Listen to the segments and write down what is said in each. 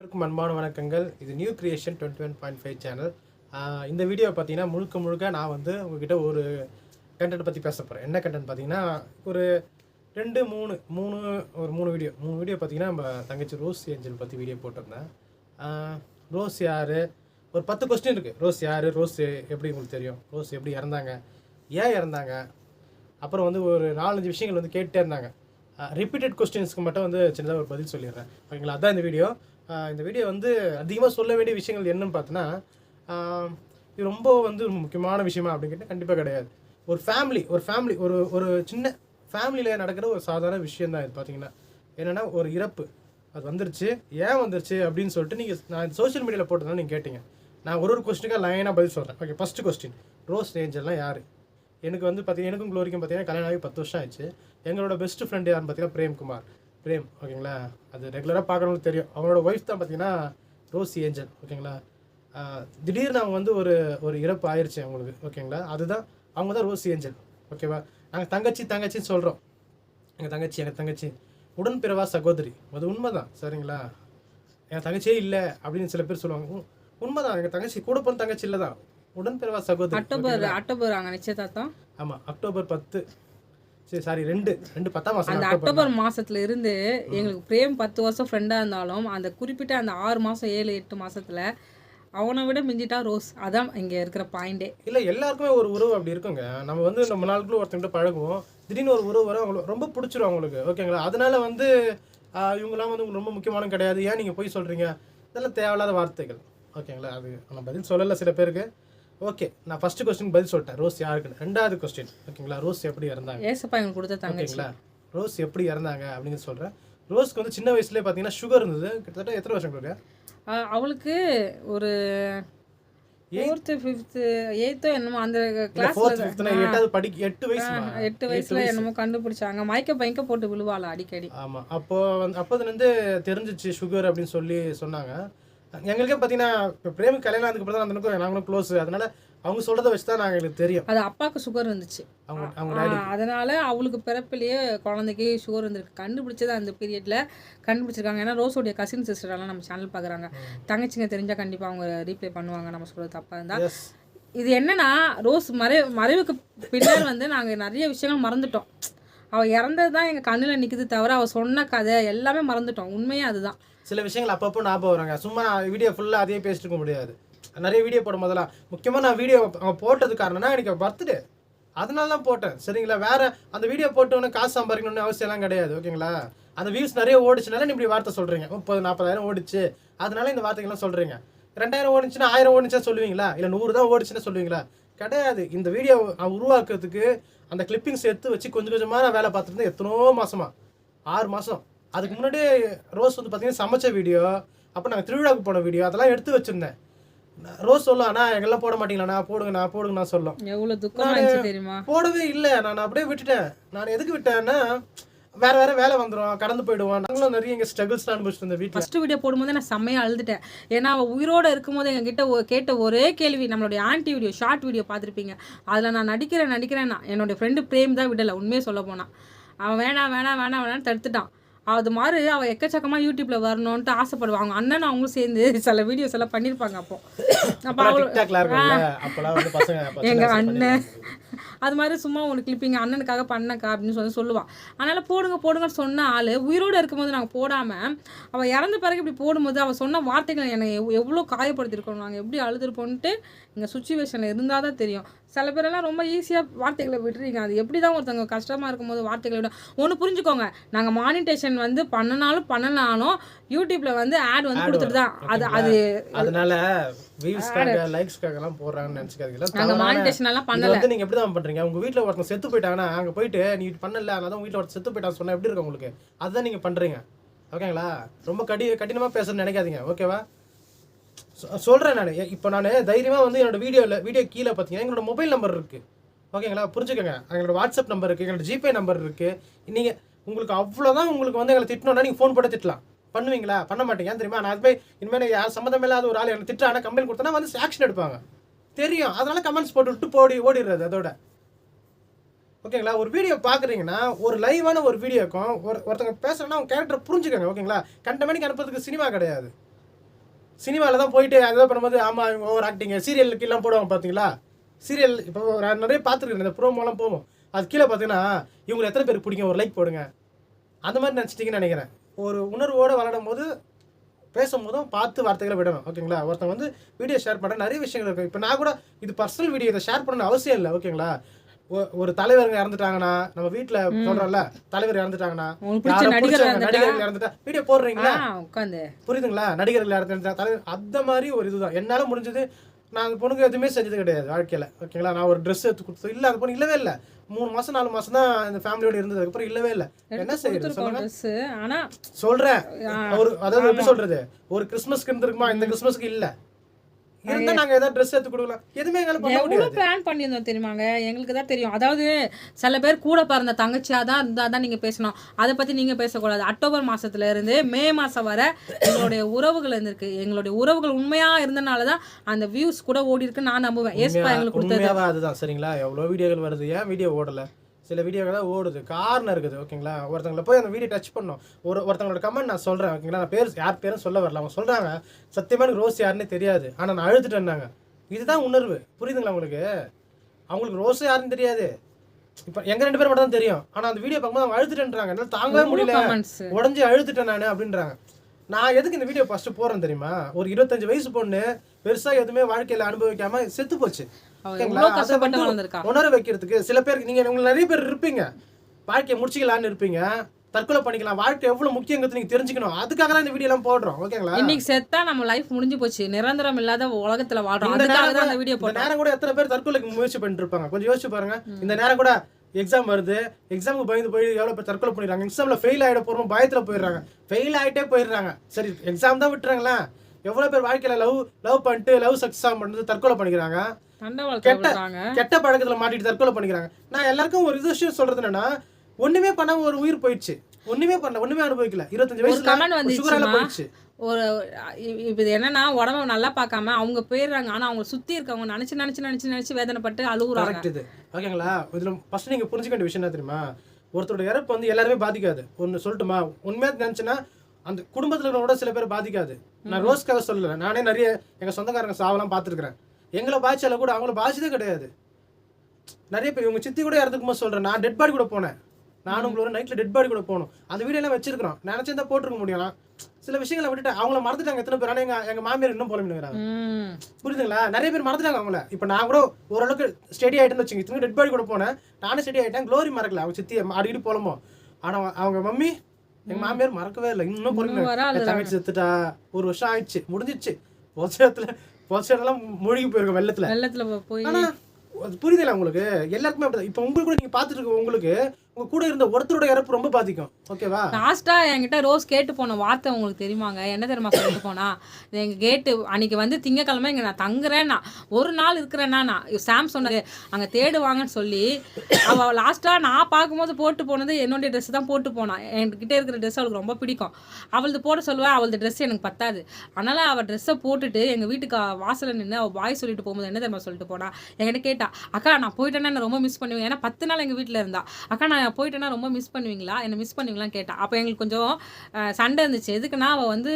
அனைவருக்கும் அன்பான வணக்கங்கள். இது new creation twenty one point five channel இந்த வீடியோ பார்த்தீங்கன்னா முழுக்க முழுக்க நான் வந்து உங்ககிட்ட ஒரு கண்டென்ட் பற்றி பேச போகிறேன் என்ன கண்டென்ட் பார்த்தீங்கன்னா ஒரு ரெண்டு மூணு மூணு ஒரு மூணு வீடியோ. மூணு வீடியோ பார்த்தீங்கன்னா நம்ம தங்கச்சி ரோஸ் ஏஞ்சல் பற்றி வீடியோ போட்டிருந்தேன். ரோஸ் யார்? ஒரு பத்து கொஸ்டின் இருக்குது ரோஸ் யார்? ரோஸ் எப்படி உங்களுக்கு தெரியும்? ரோஸ் எப்படி இறந்தாங்க? ஏன் இறந்தாங்க? அப்புறம் வந்து ஒரு நாலஞ்சு விஷயங்கள் வந்து கேட்டே இருந்தாங்க. ரிப்பீட்டட் கொஸ்டின்ஸ்க்கு மட்டும் வந்து சின்னதாக ஒரு பதில் சொல்லிடுறேன். ஓகேங்களா? அதான் இந்த வீடியோ. இந்த வீடியோ வந்து அதிகமாக சொல்ல வேண்டிய விஷயங்கள் என்னன்னு பார்த்தோன்னா இது ரொம்ப வந்து முக்கியமான விஷயமா அப்படின்னு கேட்டால் கண்டிப்பாக கிடையாது. ஒரு ஃபேமிலி ஒரு ஃபேமிலி ஒரு ஒரு சின்ன ஃபேமிலியில் நடக்கிற ஒரு சாதாரண விஷயம் தான் இது பார்த்தீங்கன்னா. என்னென்னா ஒரு இறப்பு. அது வந்துருச்சு. ஏன் வந்துருச்சு அப்படின்னு சொல்லிட்டு நீங்கள் நான் சோஷியல் மீடியாவில் போட்டதுனால நீங்கள் கேட்டீங்க. நான் ஒரு ஒரு கொஸ்டினுக்காக லைனாக பதில் சொல்கிறேன் ஓகே ஃபஸ்ட்டு கொஸ்டின் ரோஸ் ஏஞ்சல்லாம் யார்? எனக்கு வந்து பார்த்தீங்கன்னா எனக்கும் க்ளோரிக்கும் பார்த்தீங்கன்னா கல்யாணம் ஆகி பத்து வருஷம் ஆயிடுச்சு. எங்களோட பெஸ்ட் ஃப்ரெண்டு யாருன்னு பார்த்தீங்கன்னா பிரேம்குமார். பிரேம் ஓகேங்களா? அது ரெகுலராக பார்க்குறவங்களுக்கு தெரியும். அவங்களோட ஒய்ஃப் தான் பார்த்தீங்கன்னா ரோஸ் ஏஞ்சல் ஓகேங்களா? திடீர்னு அவங்க வந்து ஒரு ஒரு இறப்பு ஆயிடுச்சு அவங்களுக்கு ஓகேங்களா? அதுதான் அவங்க தான் ரோஸ் ஏஞ்சல் ஓகேவா? நாங்கள் தங்கச்சி தங்கச்சின்னு சொல்கிறோம் எங்கள் தங்கச்சி எங்கள் தங்கச்சி. உடன்பிறவா சகோதரி. அது உண்மைதான் சரிங்களா? என் தங்கச்சியே இல்லை அப்படின்னு சில பேர் சொல்லுவாங்க. உ- உண்மைதான் எங்கள் தங்கச்சி கூட பிறந்த தங்கச்சி இல்லை தான் உடன்பிறவா சகோதரி அக்டோபர் அக்டோபர் அங்க நிச்சயதார்த்தம்? ஆமாம் அக்டோபர் பத்து. சரி சாரி ரெண்டு. ரெண்டு பத்தாம் மாதம் அந்த அக்டோபர் மாசத்துல இருந்து எங்களுக்கு பிரேம் பத்து வருஷம் ஃப்ரெண்டா இருந்தாலும் அந்த குறிப்பிட்ட அந்த ஆறு மாசம் ஏழு எட்டு மாசத்துல அவனை விட மிஞ்சிட்டா ரோஸ். அதான் இங்க இருக்கிற பாயிண்டே இல்லை எல்லாருக்குமே ஒரு உறவு அப்படி இருக்குங்க. நம்ம வந்து நம்ம நாளுக்குள்ள ஒருத்தங்கிட்ட பழகுவோம். திடீர்னு ஒரு உறவு வரும் அவங்களுக்கு ரொம்ப பிடிச்சிரும் அவங்களுக்கு. ஓகேங்களா? அதனால வந்து இவங்கெல்லாம் வந்து உங்களுக்கு ரொம்ப முக்கியமான கிடையாது. ஏன் நீங்கள் போய் சொல்கிறீங்க இதெல்லாம் தேவையில்லாத வார்த்தைகள். ஓகேங்களா? அது நான் பதில் சொல்லலை சில பேருக்கு. ஓகே நான் ஃபர்ஸ்ட் கொஸ்டின் பதில் சொல்லிட்டேன். ரோஸ் யாருக்குன்னு? ரெண்டாவது கொஸ்டின் ஓகேங்களா ரோஸ் எப்படி இறந்தாங்க? ஏசப்பா எங்களுக்கு கொடுத்த தங்கச்சி. ஓகேங்களா ரோஸ் எப்படி இறந்தாங்க அப்படின்னு சொல்கிறேன் ரோஸ்க்கு வந்து சின்ன வயசுலேயே பார்த்தீங்கன்னா சுகர் இருந்தது. கிட்டத்தட்ட எத்தனை வருஷம் கொடுங்க ஆஹ் அவளுக்கு ஒரு ஃபோர்த்து ஃபிஃப்த்து எயித்தோ என்னமோ அந்த ஃபிஃப்த்னா எட்டாவது படி எட்டு வயசு எட்டு வயசுல என்னமோ கண்டுபிடிச்சாங்க. மயக்க பயக்க போட்டு விழுவாள் அடிக்கடி. ஆமாம் அப்போ வந்து அப்போதுலேருந்து தெரிஞ்சிச்சு சுகர் அப்படின்னு சொல்லி சொன்னாங்க. எங்களுக்கே பார்த்தீங்கன்னா இப்போ பிரேமி கல்யாணம் ஆனதுக்கு அப்புறம் தான் நாங்களும் க்ளோஸ் அதனால அவங்க சொல்கிறத வச்சு தான் நாங்கள் எங்களுக்கு தெரியும். அது அப்பாவுக்கு சுகர் இருந்துச்சு அவங்க அவங்க அதனால அவளுக்கு பிறப்பிலேயே குழந்தைக்கு சுகர் இருந்திருக்கு கண்டுபிடிச்சது அந்த பீரியட்ல கண்டுபிடிச்சிருக்காங்க. ஏன்னா ரோஸோடைய கசின் சிஸ்டர் எல்லாம் நம்ம சேனல் பார்க்குறாங்க. தங்கச்சிங்க தெரிஞ்சா கண்டிப்பா அவங்க ரீப்ளே பண்ணுவாங்க. நம்ம சொல்றது தப்பா இருந்தா. எஸ் இது என்னன்னா ரோஸ் மறை மறைவுக்கு பின்னர் வந்து நாங்க நிறைய விஷயங்கள் மறந்துட்டோம். அவ இறந்தது தான் எங்க கண்ணுல நிக்குது தவிர அவ சொன்ன கதை எல்லாமே மறந்துட்டோம். உண்மையே அதுதான். சில விஷயங்கள் அப்பப்போ ஞாபகம் வராங்க. சும்மா நான் வீடியோ ஃபுல்லாக அதையே பேசிட்டு இருக்க முடியாது. நிறைய வீடியோ போடும் போதெல்லாம் முக்கியமாக நான் வீடியோ அவன் போட்டது காரணம்னா எனக்கு பர்த்டே அதனால தான் போட்டேன். சரிங்களா? வேற அந்த வீடியோ போட்டோன்னு காசு சம்பாதிக்கணும்னு அவசியம்லாம் கிடையாது ஓகேங்களா? அந்த வியூஸ் நிறைய ஓடிச்சுனால இப்படி வார்த்தை சொல்கிறீங்க முப்பது நாற்பதாயிரம் ஓடிச்சு. அதனால இந்த வார்த்தைகள்லாம் சொல்கிறீங்க ரெண்டாயிரம் ஓடிச்சுன்னா ஆயிரம் ஓடிச்சா சொல்லுவீங்களா? இல்லை நூறு தான் ஓடிச்சுன்னா சொல்லுவீங்களா? கிடையாது. இந்த வீடியோ நான் உருவாக்குறதுக்கு அந்த கிளிப்பிங்ஸ் எடுத்து வச்சு கொஞ்சம் கொஞ்சமாக நான் வேலை பார்த்துருந்தேன் எத்தனோ மாசமா. ஆறு மாதம் அதுக்கு முன்னாடி ரோஸ் வந்து பார்த்தீங்கன்னா சமைச்ச வீடியோ அப்போ நாங்கள் திருவிழாவுக்கு போன வீடியோ அதெல்லாம் எடுத்து வச்சிருந்தேன். ரோஸ் சொல்லும் அண்ணா எங்கெல்லாம் போட மாட்டீங்களாண்ணா போடுங்க நான் போடுங்க நான் சொல்லும். எவ்வளவு துக்கமா தெரியுமா? போடவே இல்லை நான் அப்படியே விட்டுட்டேன். நான் எதுக்கு விட்டேன்னா வேற வேற வேலை வந்துடும் கடந்து போயிடுவோம் நாங்களும் நிறைய இங்கே ஸ்ட்ரகிள்ஸ் அனுபவிச்சுட்டு வீட்டில் ஃபர்ஸ்ட் வீடியோ போடும்போது நான் செம்மையா அழுதுட்டேன். ஏன்னா அவள் உயிரோட இருக்கும்போது எங்ககிட்ட கேட்ட ஒரே கேள்வி நம்மளுடைய ஆன்டி வீடியோ ஷார்ட் வீடியோ பார்த்துருப்பீங்க. அதில் நான் நடிக்கிறேன் நடிக்கிறேன் நான் என்னுடைய ஃப்ரெண்டு பிரேம் தான் விடலை உண்மையை சொல்ல போனான் அவன் வேணாம் வேணாம் வேணாம் வேணாம்னு தடுத்துட்டான். அது மாதிரி அவள் எக்கச்சக்கமாக யூடியூப்ல வரணும்ட்டு ஆசைப்படுவாங்க அவங்க அண்ணன் அவங்களும் சேர்ந்து சில வீடியோஸ் எல்லாம் பண்ணியிருப்பாங்க அப்போ. அப்போ அவள் டிக்டாக்ல இருக்கும்ல அப்போலாம் வந்து பசங்க அப்ப சின்ன எங்க வயசுல அண்ணன். அது மாதிரி சும்மா உனக்கு கிளிப்பிங்க அண்ணனுக்காக பண்ணக்கா அப்படின்னு சொல்லி சொல்லுவான் அதனால போடுங்க போடுங்கன்னு சொன்ன ஆளு உயிரோட இருக்கும்போது நாங்கள் போடாம அவ இறந்த பிறகு இப்படி போடும்போது அவ சொன்ன வார்த்தைகள் என்னை எவ் எவ்வளோ காயப்படுத்திருக்கோம் நாங்கள் எப்படி அழுதுருப்போன்ட்டு எங்கள் சுச்சுவேஷனில் இருந்தால் தான் தெரியும். சில பேரெல்லாம் ரொம்ப ஈஸியாக வார்த்தைகளை விட்டுறீங்க. அது எப்படி தான் ஒருத்தவங்க கஷ்டமாக இருக்கும்போது வார்த்தைகளை விட ஒன்று புரிஞ்சுக்கோங்க. நாங்கள் மானிட்டேஷன் வந்து பண்ணனாலும் பண்ணனாலும் யூடியூப்ல வந்து ஆட் வந்து கொடுத்துட்டு தான் அது அது அதனால வியூஸ்க்காக லைக்ஸ்க்காக எல்லாம் போடுறாங்கன்னு நினைச்சுக்காதீங்க. நாங்கள் மானிட்டேஷன் எல்லாம் பண்ணல. வந்து நீங்க எப்படி தான் பண்றீங்க? உங்க வீட்ல ஒருத்தன் செத்து போயிட்டாங்கன்னா அங்க போயிட்டு நீ பண்ணல அதனால தான் வீட்ல ஒருத்தன் செத்து போயிட்டான்னு சொன்னா எப்படி இருக்கும் உங்களுக்கு? அதுதான் நீங்க பண்றீங்க. ஓகேங்களா? ரொம்ப கடி கடினமா பேசணும்னு நினைக்காதீங்க. ஓகேவா? சொ- நான். இப்போ நான் தைரியமாக வந்து என்னோட வீடியோவில் வீடியோ கீழே பார்த்தீங்கன்னா எங்களோட மொபைல் நம்பர் இருக்குது ஓகேங்களா? புரிஞ்சுக்கோங்க. எங்களோட வாட்ஸ்அப் நம்பர் இருக்குது எங்களோட ஜிபே நம்பர் இருக்குது நீங்கள் உங்களுக்கு அவ்வளோதான் உங்களுக்கு வந்து எங்களை திட்டணும்னா நீங்கள் ஃபோன் போட்டு திட்டலாம். பண்ணுவீங்களா? பண்ண மாட்டீங்க. தெரியுமா? நான் அது போய் இனிமேல் யார் சம்மந்தம் இல்லாத ஒரு ஆள் எனக்கு ஆனால் கம்பெனி கொடுத்தனா வந்து ஆக்ஷன் எடுப்பாங்க. தெரியும். அதனால் கமெண்ட்ஸ் போட்டு விட்டு போடி ஓடிடுறது அதோட. ஓகேங்களா? ஒரு வீடியோ பார்க்குறீங்கன்னா ஒரு லைவான ஒரு வீடியோக்கும் ஒரு ஒருத்தங்க பேசுகிறேன்னா அவங்க கேரக்டர் புரிஞ்சுக்கோங்க ஓகேங்களா? கண்ட மணிக்கு அனுப்புறதுக்கு சினிமா கிடையாது. சினிமாவில் தான் போயிட்டு அதை பண்ணும்போது ஆமாம் இவங்க ஓவர் ஆக்டிங் சீரியலுக்கு எல்லாம் போடுவாங்க பார்த்தீங்களா சீரியல் இப்போ நான் நிறைய பார்த்துருக்கேன் இந்த ப்ரோமோலாம் போவோம். அது கீழே பார்த்தீங்கன்னா இவங்களை எத்தனை பேருக்கு பிடிக்கும்? ஒரு லைக் போடுங்க. அந்த மாதிரி நினச்சிட்டிங்கன்னு நினைக்கிறேன். ஒரு உணர்வோடு விளாடும் போது பேசும்போதும் பார்த்து வார்த்தைகளை விடணும் ஓகேங்களா? ஒருத்தன் வந்து வீடியோ ஷேர் பண்ண நிறைய விஷயங்கள் இருக்குது இப்போ நான் கூட இது பர்சனல் வீடியோ இதை ஷேர் பண்ணணும் அவசியம் இல்லை ஓகேங்களா? ஒரு தலைவருங்க இறந்துட்டாங்கன்னா நம்ம வீட்டில் சொல்கிறோம்ல தலைவர் இறந்துட்டாங்கன்னா நடிகர் இறந்துட்டா? வீடியோ போடுறீங்களா? உட்காந்து. புரியுதுங்களா? நடிகர்கள் இறந்துட்டா தலைவர் அந்த மாதிரி ஒரு இதுதான். என்னால் முடிஞ்சது நான் அந்த பொண்ணுக்கு எதுவுமே செஞ்சது கிடையாது வாழ்க்கையில். ஓகேங்களா? நான் ஒரு ட்ரெஸ் எடுத்து கொடுத்தது இல்லை அந்த பொண்ணு இல்லவே இல்லை. மூணு மாதம் நாலு மாதம் தான் இந்த ஃபேமிலியோட இருந்தது அதுக்கப்புறம் இல்லவே இல்லை. என்ன செய்யுது சொல்லுங்க. ட்ரெஸ்ஸு ஆனா சொல்றேன். ஒரு அதாவது எப்படி சொல்றது? ஒரு கிறிஸ்மஸ்க்கு இருந்திருக்குமா? இந்த கிறிஸ்மஸ்க்கு இல்ல. இருந்தா நாங்க ஏதாவது ட்ரெஸ் எடுத்து கொடுக்கலாம். எதுவுமே எங்களால பண்ண எவ்வளோ முடியாது. பிளான் பண்ணியிருந்தோம் தெரியுமாங்க? எங்களுக்கு தான் தெரியும். அதாவது சில பேர் கூட பிறந்த தங்கச்சியாக தான் இருந்தால் தான் நீங்கள் பேசணும். அதை பற்றி நீங்கள் பேசக்கூடாது. அக்டோபர் மாசத்துல இருந்து மே மாதம் வரை எங்களுடைய உறவுகள் இருந்திருக்கு. எங்களுடைய உறவுகள் உண்மையாக இருந்தனால தான் அந்த வியூஸ் கூட ஓடி இருக்குன்னு நான் நம்புவேன். ஏஸ்பா எங்களுக்கு கொடுத்தது. அதுதான். சரிங்களா? எவ்வளவு வீடியோகள் வருது? ஏன் வீடியோ ஓடல? சில வீடியோகள் தான் ஓடுது. காரணம் இருக்குது ஓகேங்களா ஒருத்தங்களை போய் அந்த வீடியோ டச் பண்ணோம் ஒரு ஒருத்தங்களோட கமெண்ட் நான் சொல்றேன் ஓகேங்களா நான் பேர் யார் பேரும் சொல்ல வரல. அவங்க சொல்றாங்க சத்தியமா எனக்கு ரோஸ் யாருன்னே தெரியாது. ஆனா நான் அழுதுட்டேன்னாங்க இதுதான் உணர்வு. புரியுதுங்களா உங்களுக்கு? அவங்களுக்கு ரோஸ் யாருன்னு தெரியாது. இப்போ எங்க ரெண்டு பேரும் மட்டும் தான் தெரியும். ஆனா அந்த வீடியோ பார்க்கும்போது அவங்க அழுதுட்டேன்றாங்க. என்னால தாங்கவே முடியல. உடஞ்சி அழுதுட்டேன் நான் அப்படின்றாங்க. நான் எதுக்கு இந்த வீடியோ ஃபர்ஸ்ட் போறேன் தெரியுமா? ஒரு இருபத்தஞ்சு வயசு பொண்ணு பெருசா எதுவுமே வாழ்க்கையில அனுபவிக்காம செத்து போச்சு. எவ்வளோ உணர வைக்கிறதுக்கு சில பேருக்கு நீங்க உங்களுக்கு நிறைய பேர் இருப்பீங்க. வாழ்க்கையை முடிச்சிக்கலாம்னு இருப்பீங்க. தற்கொலை பண்ணிக்கலாம். வாழ்க்கை எவ்வளவு முக்கியங்கிறது நீங்க தெரிஞ்சுக்கணும். அதுக்காக தான் இந்த வீடியோ எல்லாம் போடுறோம். ஓகேங்களா? இன்னைக்கு செத்தா நம்ம லைஃப் முடிஞ்சு போச்சு. நிரந்தரம் இல்லாத உலகத்துல வாழ்றோம். இந்த அதுக்காக தான் அந்த வீடியோ இந்த போட்டோம். நேரம் கூட எத்தனை பேர் தற்கொலைக்கு முயற்சி பண்ணிட்டு இருப்பாங்க கொஞ்சம் யோசிச்சு பாருங்க. இந்த நேரம் கூட எக்ஸாம் வருது. எக்ஸாமுக்கு பயந்து போய் எவ்வளவு பேர் தற்கொலை பண்ணிடுறாங்க. எக்ஸாம்ல ஃபெயில் ஆயிட போறோம் பயத்துல போயிடுறாங்க. ஃபெயில் ஆயிட்டே போயிடுறாங்க. சரி எக்ஸாம் தான் விட்டுறாங்களா. எவ்வளவு பேர் வாழ்க்கையில லவ் லவ் பண்ணிட்டு லவ் சக்சஸ் பண்ணிட்டு தற்கொலை பண்ணிக்கிறாங்க. கெட்ட பழக்கத்துல மாட்டிட்டு தற்கொலை பண்ணிக்கிறாங்க. நான் எல்லாருக்கும் ஒரு இது விஷயம் சொல்றது என்னன்னா ஒண்ணுமே பண்ணாம ஒரு உயிர் போயிடுச்சு. ஒண்ணுமே பண்ணல ஒண்ணுமே அனுபவிக்கல. இருபத்தஞ்சு வந்துச்சுமா. சுகரால போயிடுச்சு. ஒரு இது என்னன்னா உடம்ப நல்லா பார்க்காம அவங்க போயிடுறாங்க. ஆனா அவங்க சுத்தி இருக்கவங்க நினைச்சு நினைச்சு நினைச்சு நினைச்சு வேதனைப்பட்டு அழுகுறாங்க. இது. ஓகேங்களா? இதுல ஃபர்ஸ்ட் நீங்க புரிஞ்சுக்க வேண்டிய விஷயம் என்ன தெரியுமா? ஒருத்தரோட இறப்பு வந்து எல்லாருமே பாதிக்காது. ஒன்னு சொல்லட்டுமா? உண்மையா நினைச்சுன்னா அந்த குடும்பத்துல இருக்கிறவங்க சில பேர் பாதிக்காது. நான் ரோஸ்க்காக சொல்லல. நானே நிறைய எங்க சொந்தக்காரங்க சாவெல்லாம் பார்த்துருக்கிறேன். எங்களை பாதிச்சால கூட அவங்கள பாதிச்சதே கிடையாது. நிறைய பேர் இவங்க சித்தி கூட இறந்துக்கும் போது சொல்றேன் நான் டெட் பாடி கூட போனேன். நானும் உங்களோட நைட்ல டெட் பாடி கூட போகணும் அந்த வீடியோ எல்லாம் வச்சிருக்கிறோம். நினைச்சிருந்தா போட்டிருக்க முடியும். நான் சில விஷயங்களை விட்டுட்டு அவங்கள மறந்துட்டாங்க எத்தனை பேர். ஆனா எங்க எங்க மாமியார் இன்னும் போல ம். புரியுதுங்களா? நிறைய பேர் மறந்துட்டாங்க அவங்கள. இப்போ நான் கூட ஓரளவுக்கு ஸ்டெடி ஆயிட்டேன்னு வச்சுங்க இத்தனை டெட் பாடி கூட போனேன். நானும் ஸ்டெடி ஆயிட்டேன். க்ளோரி மறக்கல. அவங்க சித்தி அடிக்கடி போலமோ. ஆனா அவங்க- அவங்க மம்மி எங்க மாமியார் மறக்கவே இல்லை. இன்னும் அழுறாங்க. தங்கச்சி செத்துட்டா ஒரு வருஷம் ஆயிடுச்சு. முடிஞ்சிச்சு பொசத்துல பொசடெல்லாம் மூழ்கி போயிருக்கும் வெள்ளத்துல. வெள்ளத்துல போய் ஆனா அது புரியுதுல உங்களுக்கு? எல்லாருக்குமே அப்படிதான். இப்போ உங்களுக்கு கூட நீங்க பாத்துட்டு இருக்க உங்களுக்கு உங்க கூட இருந்த ஒருத்தரோட இறப்பு ரொம்ப பாதிக்கும். ஓகேவா? லாஸ்டா என்கிட்ட ரோஸ் கேட்டு போன வார்த்தை உங்களுக்கு தெரியுமாங்க? என்ன தெரியுமா சொல்லிட்டு போனா? எங்க கேட்டு அன்னைக்கு வந்து திங்கக்கிழமை இங்க நான் தங்குறேன்னா ஒரு நாள் இருக்கிறேன்னா நான் சாம் சொன்னது அங்க தேடுவாங்கன்னு சொல்லி அவ லாஸ்டா நான் பார்க்கும்போது போட்டு போனது என்னுடைய ட்ரெஸ் தான் போட்டு போனா. என்கிட்ட இருக்கிற ட்ரெஸ் அவளுக்கு ரொம்ப பிடிக்கும். அவளது போட சொல்லுவா அவளது ட்ரெஸ் எனக்கு பத்தாது. அதனால அவள் ட்ரெஸ்ஸை போட்டுட்டு எங்க வீட்டுக்கு வாசல்ல நின்று அவள் பாய் சொல்லிட்டு போகும்போது என்ன தெரியுமா சொல்லிட்டு போனா? என்கிட்ட கேட்டா அக்கா நான் போயிட்டேன்னா ரொம்ப மிஸ் பண்ணுவேன் ஏன்னா பத்து நாள் எங்க வீட்டில் இருந்தா. அக்கா நான் போயிட்டேன்னா ரொம்ப மிஸ் பண்ணுவீங்களா? என்ன மிஸ் பண்ணுவீங்களான்னு கேட்டா. அப்போ எங்களுக்கு கொஞ்சம் சண்டை இருந்துச்சு. எதுக்குன்னா அவள் வந்து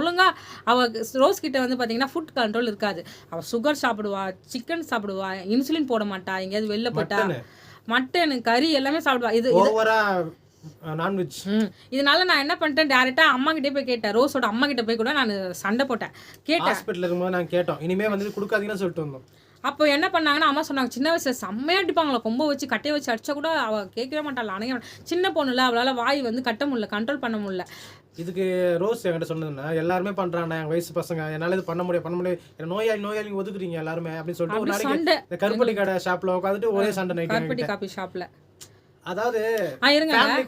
ஒழுங்கா அவள் ரோஸ் கிட்ட வந்து பார்த்தீங்கன்னா ஃபுட் கண்ட்ரோல் இருக்காது. அவள் சுகர் சாப்பிடுவா சிக்கன் சாப்பிடுவா இன்சுலின் போட மாட்டா எங்கேயாவது வெளில போட்டா. மட்டனு. கறி எல்லாமே சாப்பிடுவா. இது நான்வெஜ். இதனால நான் என்ன பண்ணிட்டேன் டேரெக்டாக அம்மா கிட்டே போய் கேட்டேன். ரோஸோட அம்மா கிட்ட போய் கூட நான் சண்டை போட்டேன். கேட்டேன். ஹாஸ்பிட்டல் இருக்கும்போது நாங்க கேட்டோம். இனிமே வந்து கொடுக்காதீங்கன்னு சொல்லிட்டு வந்தோம். அப்போ என்ன பண்ணாங்கன்னா அம்மா சொன்னாங்க சின்ன வயசுல செம்மையா அடிப்பாங்களா? கொம்ப வச்சு கட்டையை வச்சு அடிச்சா கூட அவ கேட்கவே மாட்டாள்? அணைய சின்ன பொண்ணுல அவளால வாய் வந்து கட்ட முடியல கண்ட்ரோல் பண்ண முடியல. இதுக்கு ரோஸ் என்கிட்ட சொன்னதுன்னா எல்லாருமே பண்றாங்க எங்க வயசு பசங்க. என்னால இது பண்ண முடியும் பண்ண முடியும் நோயாளி நோயாளி ஒதுக்குறீங்க எல்லாருமே அப்படின்னு சொல்லிட்டு ஒரு நாளைக்கு கருப்பட்டி கடை ஷாப்ல உட்காந்துட்டு ஒரே சண்டை நைட் கருப்பட்டி காபி ஷாப்ல அதாவது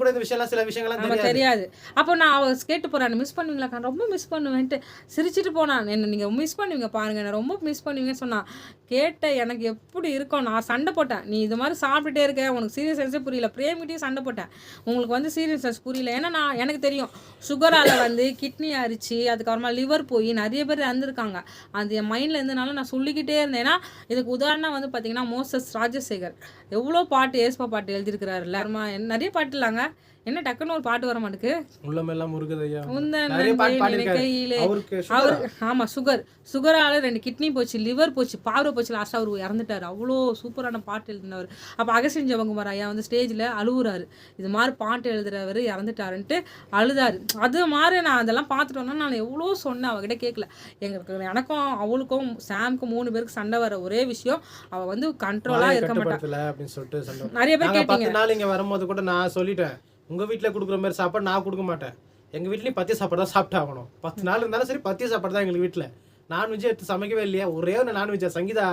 கூட இந்த விஷயம்லாம் சில விஷயங்கள்லாம் தெரியாது. அப்போ நான் அவ கேட்டு போறேன். மிஸ் பண்ணுவீங்களா ரொம்ப மிஸ் பண்ணுவேன்ட்டு. சிரிச்சிட்டு போனான் என்ன நீங்க மிஸ் பண்ணுவீங்க பாருங்க. நான் ரொம்ப மிஸ் பண்ணுவீங்கன்னு சொன்னான் கேட்ட எனக்கு எப்படி இருக்கும் நான் சண்டை போட்டேன். நீ இது மாதிரி சாப்பிட்டுட்டே இருக்க. உனக்கு சீரியஸ்னஸே புரியல. பிரேமிகிட்டையும் சண்டை போட்டேன். உங்களுக்கு வந்து சீரியஸ்னஸ் புரியல. ஏன்னா நான் எனக்கு தெரியும் சுகரால் வந்து கிட்னி அரிச்சு அதுக்கப்புறமா லிவர் போய் நிறைய பேர் இறந்துருக்காங்க. அது என் மைண்டில் இருந்தனால நான் சொல்லிக்கிட்டே இருந்தேன். ஏன்னா இதுக்கு உதாரணம் வந்து பார்த்தீங்கன்னா மோசஸ் ராஜசேகர். எவ்வளோ பாட்டு ஏஸ்பா பாட்டு எழுதியிருக்கிறாருல்ல அப்புறமா நிறைய பாட்டுலாங்க. என்ன டக்குன்னு ஒரு பாட்டு வர மாட்டுக்கு? உள்ளமெல்லாம் முருகுது ஐயா உந்தன் நிறைய பாட்டு நன்றி பாடியிருக்காரு. நினைக்கையிலே. அவருக்கு அவர்? ஆமா சுகர் சுகரால ரெண்டு கிட்னி போச்சு லிவர் போச்சு பார்வை போச்சு லாஸ்ட் அவர் இறந்துட்டாரு. அவ்வளோ சூப்பரான பாட்டு எழுதினவர். அப்போ அகசின் ஜெவங்குமார் ஐயா வந்து ஸ்டேஜில் அழுவுறாரு. இது மாதிரி பாட்டு எழுதுறவர் இறந்துட்டாருன்ட்டு அழுதாரு. அது மாதிரி நான் அதெல்லாம் பார்த்துட்டு வந்தா நான் எவ்வளோ சொன்னேன் அவகிட்ட கேட்கல. எங்களுக்கு எனக்கும் அவளுக்கும் சாம்க்கும் மூணு பேருக்கு சண்டை வர ஒரே விஷயம் அவ வந்து கண்ட்ரோலாக இருக்க மாட்டா. கட்டுப்படுத்தல அப்படின்னு சொல்லிட்டு சண்டை. நிறைய பேர் கேட்டீங்க. வரும்போது கூட நான் சொல்லிட்டேன். உங்க வீட்ல கொடுக்குற மாதிரி சாப்பாடு நான் கொடுக்க மாட்டேன். எங்க வீட்லயும் பத்திய சாப்பாடு தான் சாப்பிட்டு ஆகணும். பத்து நாள் இருந்தாலும் சரி பத்திய சாப்பாடு தான் எங்களுக்கு வீட்ல. நான்வெஜ் எடுத்து சமைக்கவே இல்லையா. ஒரே ஒரு நான்வெஜ் சங்கீதா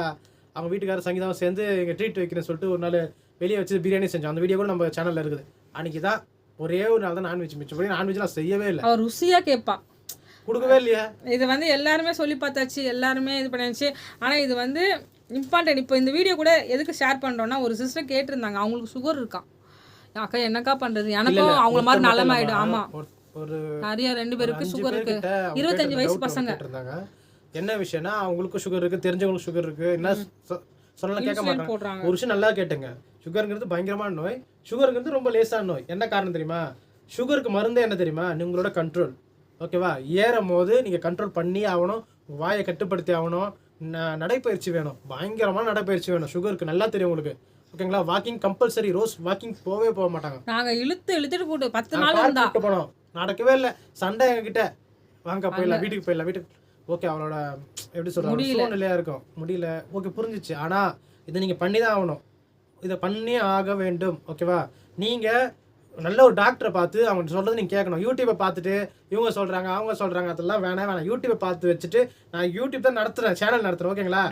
அவங்க வீட்டுக்காரர் சங்கீதாவும் சேர்ந்து எங்க ட்ரீட் வைக்கிறேன்னு சொல்லிட்டு ஒரு நாள் வெளியே வச்சு பிரியாணி செஞ்சோம். அந்த வீடியோ கூட நம்ம சேனல்ல இருக்குது. அன்னைக்கு தான் ஒரே ஒரு நாள் தான் நான்வெஜ் மிச்சப்படி நான்வெஜ் நான் செய்யவே இல்லை. அவ ருசியா கேட்பா கொடுக்கவே இல்லையா. இது வந்து எல்லாருமே சொல்லி பார்த்தாச்சு எல்லாருமே இது பண்ணியாச்சு. ஆனால் இது வந்து இம்பார்ட்டன்ட் இப்போ இந்த வீடியோ கூட எதுக்கு ஷேர் பண்ணுறோன்னா ஒரு சிஸ்டர் கேட்டிருந்தாங்க. அவங்களுக்கு சுகர் இருக்கான் அக்கா என்னக்கா பண்ணுறது எனக்கும் அவங்கள மாதிரி நலமாயிடும் ஆமாம் ஒரு- நிறைய ரெண்டு பேருக்கு சுகர் இருக்கு. இருபத்தஞ்சு வயசு பசங்க. என்ன விஷயம்னா அவங்களுக்கும் சுகர் இருக்கு தெரிஞ்சவங்களுக்கு சுகர் இருக்கு. என்ன சொ- சொன்னாலும் கேட்க மாட்டாங்க. ஒரு விஷயம் நல்லா கேட்டுங்க. சுகருங்கிறது பயங்கரமான நோய். சுகருங்கிறது ரொம்ப லேசான நோய். என்ன காரணம் தெரியுமா? சுகருக்கு மருந்தே என்ன தெரியுமா? உங்களோட கண்ட்ரோல் ஓகேவா ஏறும் போது நீங்கள் கண்ட்ரோல் பண்ணி ஆகணும். வாயை கட்டுப்படுத்தி ஆகணும். நடைப்பயிற்சி வேணும். பயங்கரமான நடைப்பயிற்சி வேணும். சுகருக்கு நல்லா தெரியும் உங்களுக்கு. ஓகேங்களா? வாக்கிங் கம்பல்சரி ரோஸ் வாக்கிங் போகவே போக மாட்டாங்க. நாங்க இழுத்து இழுத்துட்டு போட்டு பத்து நாள் இருந்தா போனோம். நடக்கவே இல்லை. சண்டை எங்ககிட்ட. வாங்க போயிடலாம். வீட்டுக்கு போயிடலாம் வீட்டுக்கு ஓகே அவளோட எப்படி சொல்றாங்க சூழ்நிலையா இருக்கும். முடியல. ஓகே புரிஞ்சிச்சு. ஆனா இதை நீங்க பண்ணி தான் ஆகணும். இதை பண்ணி ஆக வேண்டும். ஓகேவா நீங்க நல்ல ஒரு டாக்டரை பார்த்து அவங்க சொல்றது நீங்க கேட்கணும். யூடியூப்பை பார்த்துட்டு இவங்க சொல்றாங்க அவங்க சொல்றாங்க அதெல்லாம் வேணாம் வேணாம். யூடியூப்பை பார்த்து வச்சுட்டு நான் யூடியூப் தான் நடத்துறேன். சேனல் நடத்துறேன் ஓகேங்களா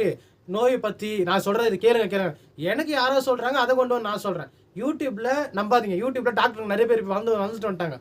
நோயை பற்றி நான் சொல்கிறேன் இது கேளுங்க கேளுங்க. எனக்கு யாரோ சொல்கிறாங்க அதை கொண்டு வந்து நான் சொல்கிறேன் யூடியூப்பில் நம்பாதீங்க. யூடியூப்பில் டாக்டர் நிறைய பேர் இப்போ வந்து வந்துட்டு வந்துட்டாங்க.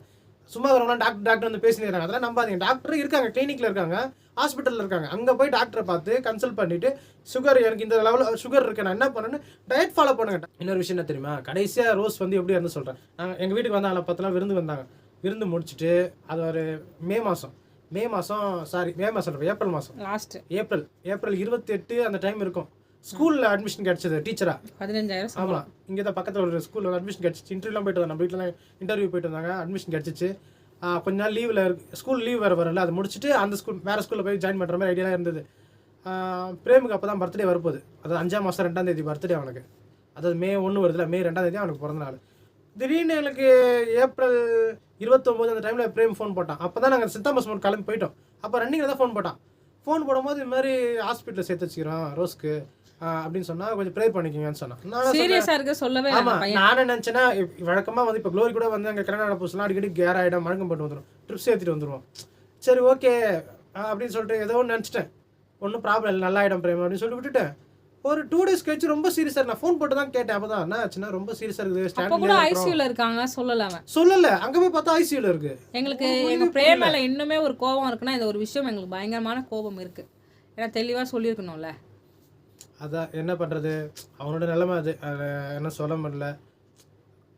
சும்மா வரவங்க டாக்டர் டாக்டர் வந்து பேசினிருக்காங்க அதெல்லாம் நம்பாதீங்க. டாக்டர் இருக்காங்க கிளினிக்கில் இருக்காங்க ஹாஸ்பிட்டலில் இருக்காங்க. அங்கே போய் டாக்டரை பார்த்து கன்சல்ட் பண்ணிட்டு சுகர் எனக்கு இந்த லெவலில் சுகர் இருக்கு நான் என்ன பண்ணேன்னு டயட் ஃபாலோ பண்ணுங்க. இன்னொரு விஷயம் என்ன தெரியுமா? கடைசியாக ரோஸ் வந்து எப்படி இருந்து சொல்கிறேன் நாங்கள் எங்கள் வீட்டுக்கு வந்தாங்க பார்த்தலாம் விருந்து வந்தாங்க. விருந்து முடிச்சுட்டு அது ஒரு மே மாதம் மே மாசம் சாரி மே மாசம் இல்ல, ஏப்ரல் மாசம். லாஸ்ட் ஏப்ரல் ஏப்ரல் இருபத்தி எட்டு அந்த டைம் இருக்கும். ஸ்கூல்ல அட்மிஷன் கிடைச்சது டீச்சரா பதினஞ்சாயிரம். ஆமாம் இங்கே தான் பக்கத்தில் ஒரு ஸ்கூலில் அட்மிஷன் கிடச்சிச்சு. இன்டர்வியூலாம் போயிட்டு வந்தோம் நம்ம வீட்டில் இன்டர்வியூ போயிட்டு வந்தாங்க அட்மிஷன் கிடச்சிச்சு. கொஞ்ச நாள் லீவில் ஸ்கூல் லீவ் வேறு வரல அதை முடிச்சுட்டு அந்த ஸ்கூல் வேறு ஸ்கூலில் போய் ஜாயின் பண்ணுற மாதிரி ஐடியாலாம் இருந்தது. பிரேமுக்கு அப்போ தான் பர்த்டே வரப்போகுது. அதாவது அஞ்சாம் மாதம் ரெண்டாம் தேதி பர்த்டே அவனுக்கு. அதாவது மே ஒன்று வருதுல மே ரெண்டாம் தேதி அவனுக்கு பிறந்த நாள் திடீர்னு எனக்கு ஏப்ரல் இருபத்தொம்போது அந்த டைமில் பிரேம் ஃபோன் போட்டான். அப்போ தான் நாங்கள் சித்தாம்பஸ் மோட் கிளம்பி போயிட்டோம். அப்போ ரன்னிங்கில் தான் ஃபோன் போட்டான். ஃபோன் போடும்போது இது மாதிரி ஹாஸ்பிட்டலில் சேர்த்து வச்சுக்கிறோம் ரோஸ்க்கு. அப்படின்னு சொன்னா கொஞ்சம் ப்ரே பண்ணிக்கங்கன்னு சொன்னான். சீரியஸா இருக்க சொல்லவே ஆமா நானே நினைச்சேன்னா இப்ப வழக்கமா வந்து இப்போ க்ளோரி கூட வந்து அங்க கனடா புதுசுலாம் அடிக்கடி கேர் ஆயிடும் மழக்கம் போட்டு வந்துடும் ட்ரிப்ஸ் ஏற்றிட்டு வந்துருவோம். சரி ஓகே அப்படின்னு சொல்லிட்டு ஏதோ ஒன்று நினச்சிட்டேன். ஒன்றும் ப்ராப்ளம் இல்லை நல்லா ஆயிடும் பிரேம் அப்படின்னு சொல்லி விட்டுட்டேன். ஒரு டூ டேஸ் கழிச்சு ரொம்ப சீரியஸாக நான் ஃபோன் போட்டு தான் கேட்டேன். அப்பதான் என்ன ஆச்சுன்னா ரொம்ப சீரியஸாக இருக்குது. அப்ப கூட ஸ்டாண்ட் ஐசியூல இருக்காங்க சொல்லல அவன். சொல்லல. அங்க போய் பார்த்தா ஐசியூல இருக்கு. எங்களுக்கு எங்க பிரேம் மேல இன்னுமே ஒரு கோபம் இருக்குன்னா இந்த ஒரு விஷயம் எங்களுக்கு பயங்கரமான கோபம் இருக்கு. ஏன்னா தெளிவா சொல்லியிருக்கணும்ல. அதான் என்ன பண்றது? அவனோட நிலைமை அது. அதை என்ன சொல்ல முடியல.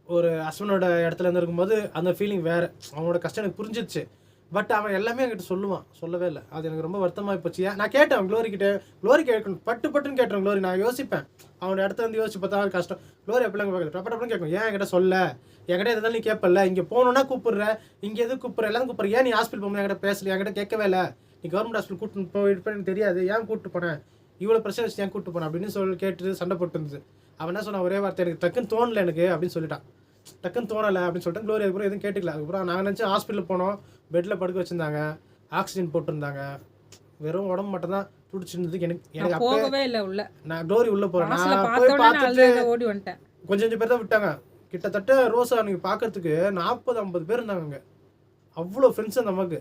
ஒரு ஹஸ்பண்டோட இடத்துல இருந்து இருக்கும்போது அந்த ஃபீலிங் வேற. அவனோட கஷ்டம் எனக்கு புரிஞ்சிச்சு பட் அவன் எல்லாமே என்கிட்ட சொல்லுவான். சொல்லவே இல்லை. அது எனக்கு ரொம்ப வருத்தமாக போச்சு. ஏன்? நான் கேட்டேன் க்ளோரி கிட்டே. க்ளோரி கேட்கணும். பட்டு பட்டுன்னு கேட்டேன் க்ளோரி நான் யோசிப்பேன். அவனோட இடத்துல வந்து யோசிச்சு பார்த்தா கஷ்டம். க்ளோரி எப்படிலாம் பார்க்கல டப்ப டப்புன்னு கேட்கும். ஏன் என்கிட்ட சொல்ல? என்கிட்ட எதாவது நீ கேட்பல இங்கே போகணுன்னா கூப்பிடுற. இங்கே எது கூப்பிட்ற? எல்லாம் கூப்பிட்ற. ஏன் நீ ஹாஸ்பிட்டல் போகணும் என்கிட்ட பேசல? என்கிட்ட கேட்கவே இல்லை. நீ கவர்மெண்ட் ஹாஸ்பிட்டல் கூட்டு போயிருப்பேன் எனக்கு தெரியாது. ஏன் கூப்பிட்டு போனேன் இவ்வளோ பிரச்சனை வச்சு ஏன் கூப்பிட்டு போனேன் அப்படின்னு சொல்லி கேட்டு சண்டை போட்டு இருந்தது. அவன் என்ன சொன்னான்? ஒரே வார்த்தை எனக்கு டக்குன்னு தோணல எனக்கு அப்படின்னு சொல்லிட்டான். டக்குன்னு தோணலை அப்படின்னு சொல்லிட்டு க்ளோரி அதுக்கப்புறம் எதுவும் கேட்டுக்கல. அதுக்கப்புறம் நாங்கள் நினச்சி ஹாஸ்பிட்டல் போனோம். பெட்டில் படுக்க வச்சிருந்தாங்க ஆக்சிஜன் போட்டிருந்தாங்க. வெறும் உடம்பு மட்டும் தான் துடிச்சிருந்தது எனக்கு எனக்கு போகவே இல்லை உள்ள. நான் க்ளோரி உள்ளே போகிறேன் வாசல நான் போய் பார்த்துட்டு ஓடி வந்துட்டேன். கொஞ்சம் கொஞ்சம் பேர் தான் விட்டாங்க. கிட்டத்தட்ட ரோசா அன்னைக்கு பார்க்கறதுக்கு நாற்பது ஐம்பது பேர் இருந்தாங்க அங்கே. அவ்வளோ ஃப்ரெண்ட்ஸ் அந்த அம்மாவுக்கு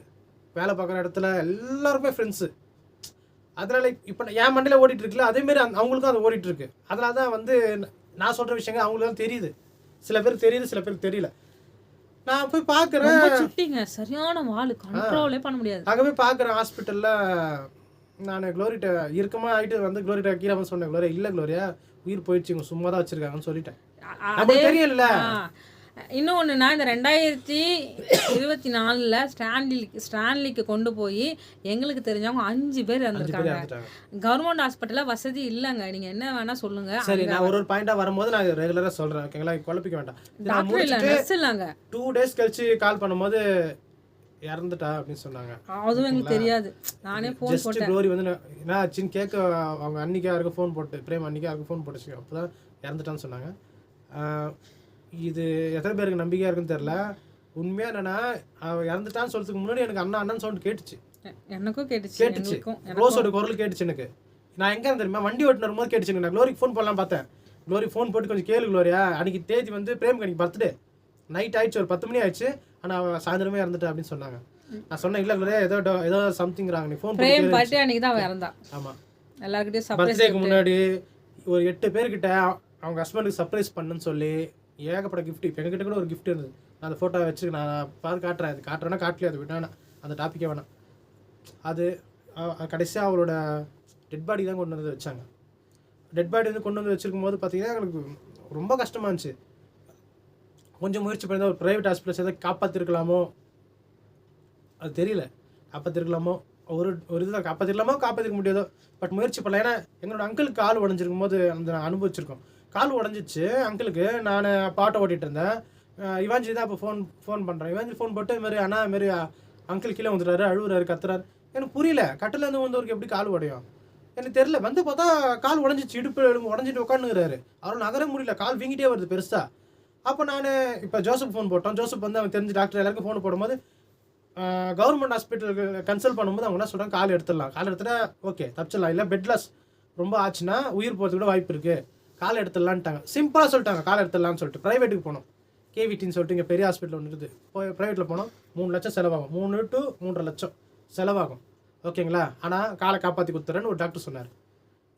வேலை பார்க்குற இடத்துல எல்லாருமே ஃப்ரெண்ட்ஸு அதனால இப்போ என் மண்டையில் ஓடிட்டு இருக்குல்ல அதேமாரி அந்த அவங்களுக்கும் அது ஓடிட்டு இருக்கு. அதனால தான் வந்து நான் சொல்கிற விஷயங்கள் அவங்களுக்கு தான் தெரியுது. சில பேருக்கு தெரியுது சில பேருக்கு தெரியல. நான் போய் பார்க்குறேன். சுட்டிங்க சரியான வாள் கண்ட்ரோலே பண்ண முடியாது. அங்கே போய் பார்க்குறேன் ஹாஸ்பிட்டலில் நான் க்ளோரிட்ட இறுக்கமாக ஆகிட்டு வந்து க்ளோரிட்ட கீழே வந்து சொன்னேன் க்ளோரியா இல்லை க்ளோரியா உயிர் போயிடுச்சு இவங்க சும்மா தான் வச்சுருக்காங்கன்னு சொல்லிட்டேன். நமக்கு தெரியல இன்னொன்றுனா இந்த ரெண்டாயிரத்தி இருபத்தி நாலில் ஸ்டான்லி ஸ்டான்லிக்கு கொண்டு போய் எங்களுக்கு தெரிஞ்சவங்க அஞ்சு பேர் இறந்துருக்காங்க. கவர்மெண்ட் ஹாஸ்பிட்டலில் வசதி இல்லைங்க. நீங்கள் என்ன வேணால் சொல்லுங்கள் சரி நான் ஒரு ஒரு பாயிண்டா வரும்போது நான் ரெகுலரா சொல்றேன். ஓகேங்களா? குழப்பிக்க வேண்டாம். நான் டாக்டர் இல்லை நர்ஸ் இல்லைங்க. டூ டேஸ் கழிச்சு கால் பண்ணும்போது இறந்துட்டா அப்படின்னு சொன்னாங்க. அதுவும் எங்களுக்கு தெரியாது. நானே ஃபோன் போட்டேன். க்ளோரி வந்து என்ன ஆச்சுன்னு கேட்க அவங்க அன்னைக்கு யாருக்கு ஃபோன் போட்டு பிரேம் அன்னைக்கு யாருக்கு ஃபோன் போட்டுச்சு அப்போ தான் இறந்துட்டான்னு சொன்னாங்க. இது எத்தனை பேருக்கு நம்பிக்கையாக இருக்குன்னு தெரில உண்மையாக என்னன்னா அவன் இறந்துட்டான்னு சொல்றதுக்கு முன்னாடி எனக்கு அண்ணா அண்ணன் சவுண்ட் கேட்டுச்சு. எனக்கும் கேட்டுச்சு கேட்டுச்சு. ரோஸோட குரல் கேட்டுச்சு எனக்கு. நான் எங்க தெரியுமா? வண்டி ஓட்டுன வரும்போது கேட்டுச்சு எனக்கு. நான் க்ளோரிக்கு ஃபோன் பண்ணலாம் பார்த்தேன். க்ளோரி ஃபோன் போட்டு கொஞ்சம் கேளு க்ளோரியா அன்னைக்கு தேதி வந்து பிரேம் அன்னைக்கு பர்த்டே நைட் ஆயிடுச்சு ஒரு பத்து மணி ஆயிடுச்சு. ஆனால் அவன் சாயந்தரமே இறந்துட்டா அப்படின்னு சொன்னாங்க. நான் சொன்னேன் இல்லை க்ளோரியா ஏதோ ஏதோ சம்திங்கிறாங்க நீ ஃபோன் பிரேம் பர்த்டே அன்னைக்கு தான் அவ இறந்தா. ஆமாம் எல்லாருக்கிட்டையும் பர்த்டேக்கு முன்னாடி ஒரு எட்டு பேர்கிட்ட அவங்க ஹஸ்பண்டுக்கு சர்ப்ரைஸ் பண்ணுன்னு சொல்லி ஏகப்பட்ட கிஃப்ட் இப்போ எங்ககிட்ட கூட ஒரு கிஃப்ட் இருந்தது. நான் அந்த ஃபோட்டோ வச்சு நான் பார்த்து காட்டுறேன். அது காட்டுறேன்னா காட்டலையே அது வேணாம் அந்த டாப்பிக்கே வேணாம். அது கடைசியாக அவளோட டெட் பாடி தான் கொண்டு வந்து வச்சாங்க. டெட் பாடி வந்து கொண்டு வந்து வச்சிருக்கும் போது பார்த்தீங்கன்னா எங்களுக்கு ரொம்ப கஷ்டமாக இருந்துச்சு. கொஞ்சம் முயற்சி பண்ணி ஒரு ப்ரைவேட் ஹாஸ்பிட்டல் ஏதாவது காப்பாற்றிருக்கலாமோ அது தெரியல. காப்பாற்றிருக்கலாமோ ஒரு ஒரு இதில் காப்பாற்றிருக்கலாமோ காப்பாற்றிருக்க முடியாதோ? பட் முயற்சி பண்ணல. ஏன்னா எங்களோட அங்கிளுக்கு கால் உடஞ்சிருக்கும் போது அந்த அனுபவிச்சிருக்கோம். கால் உடஞ்சிச்சு அங்கிளுக்கு நான் பாட்டை ஓட்டிகிட்டு இருந்தேன். இவாஞ்சி தான் அப்போ ஃபோன் ஃபோன் பண்ணுறேன் இவாஞ்சி ஃபோன் போட்டு இது மாதிரி அண்ணா இது மாதிரி அங்கிள் கீழே வந்துடுறாரு அழுகுறாரு கத்துறாரு. எனக்கு புரியல. கட்டிலேருந்து வந்தவருக்கு எப்படி கால் உடையும்? எனக்கு தெரியல. வந்து பார்த்தா கால் உடஞ்சிச்சு இடுப்பு எலும்பு உடஞ்சிட்டு உட்காந்துக்கிறாரு அவரும் நகர முடியல. கால் வீங்கிட்டே வருது பெருசாக அப்போ நான் இப்போ ஜோசப் ஃபோன் போட்டோம். ஜோசப் வந்து அவன் தெரிஞ்ச டாக்டர் எல்லாருக்கும் ஃபோன் போடும்போது கவர்மெண்ட் ஹாஸ்பிட்டலுக்கு கன்சல்ட் பண்ணும்போது அவங்க என்ன சொல்கிறாங்க கால் எடுத்துடலாம். கால் எடுத்துட்டா ஓகே தப்பிச்சிடலாம். இல்லை பெட் லாஸ் ரொம்ப ஆச்சுன்னா உயிர் போகிறதுக்கு கூட வாய்ப்பு இருக்குது கால் எடுத்துடலான்ட்டாங்க. சிம்பிளாக சொல்லிட்டாங்க. கால் எடுத்துடலான்னு சொல்லிட்டு. ப்ரைவேட்டுக்கு போனோம். கேவிடின்னு சொல்லிட்டு இங்கே பெரிய ஹாஸ்பிட்டல் ஒன்று இருக்குது. போய் ப்ரைவேட்டில் போனோம். மூணு லட்சம் செலவாகும். மூணு டு மூன்றரை லட்சம் செலவாகும். ஓகேங்களா ஆனால் காலை காப்பாற்றி கொடுத்துறேன்னு ஒரு டாக்டர் சொன்னார்.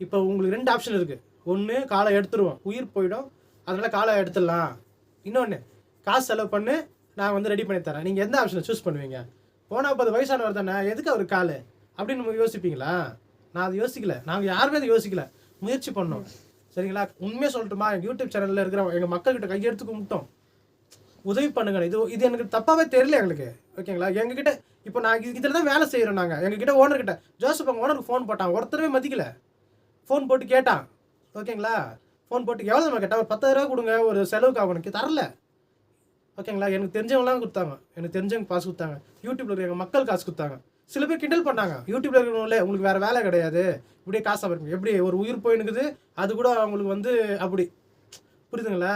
இப்போ உங்களுக்கு ரெண்டு ஆப்ஷன் இருக்குது ஒன்று காலை எடுத்துருவோம். உயிர் போயிடும். அதனால் காலை எடுத்துடலாம். இன்னொன்று காசு செலவு பண்ணு. நான் வந்து ரெடி பண்ணி தரேன். நீங்கள் எந்த ஆப்ஷனை சூஸ் பண்ணுவீங்க? போனால் பத்து வயசானவர் தானே எதுக்கு அவர் கால்? அப்படின்னு யோசிப்பீங்களா? நான் அது யோசிக்கல. நாங்கள் யாருமே அதை யோசிக்கல. முயற்சி பண்ணோம். சரிங்களா? உண்மையாக சொல்லட்டுமா? எங்கள் யூடியூப் சேனலில் இருக்கிற எங்கள் மக்கள்கிட்ட கையெடுத்து கும்பிட்டோம். உதவி பண்ணுங்க இது இது எனக்கு தப்பாகவே தெரியல எங்களுக்கு. ஓகேங்களா? எங்ககிட்ட இப்போ நான் இதில் தான் வேலை செய்கிறோம் நாங்கள் எங்ககிட்ட ஓனர் கிட்ட ஜோசப் அவங்க ஓனருக்கு ஃபோன் போட்டான். ஒருத்தரவே மதிக்கல. ஃபோன் போட்டு கேட்டான். ஓகேங்களா? ஃபோன் போட்டு எவ்வளோ நம்ம கேட்டால் ஒரு பத்தாயிரரூவா கொடுங்க. ஒரு செலவுக்கு அவனுக்கு தரல. ஓகேங்களா? எனக்கு தெரிஞ்சவங்களாம் கொடுத்தாங்க. எனக்கு தெரிஞ்சவங்க காசு கொடுத்தாங்க. யூடியூப்பில் இருக்கிற மக்கள் காசு கொடுத்தாங்க. சில பேர் கிண்டல் பண்ணாங்க. யூடியூப்ல இருக்கிறவங்களே உங்களுக்கு வேற வேலை கிடையாது. இப்படியே காசு சம்பாதிப்பீங்க எப்படி? ஒரு உயிர் போயினுக்குது. அது கூட அவங்களுக்கு வந்து அப்படி. புரியுதுங்களா?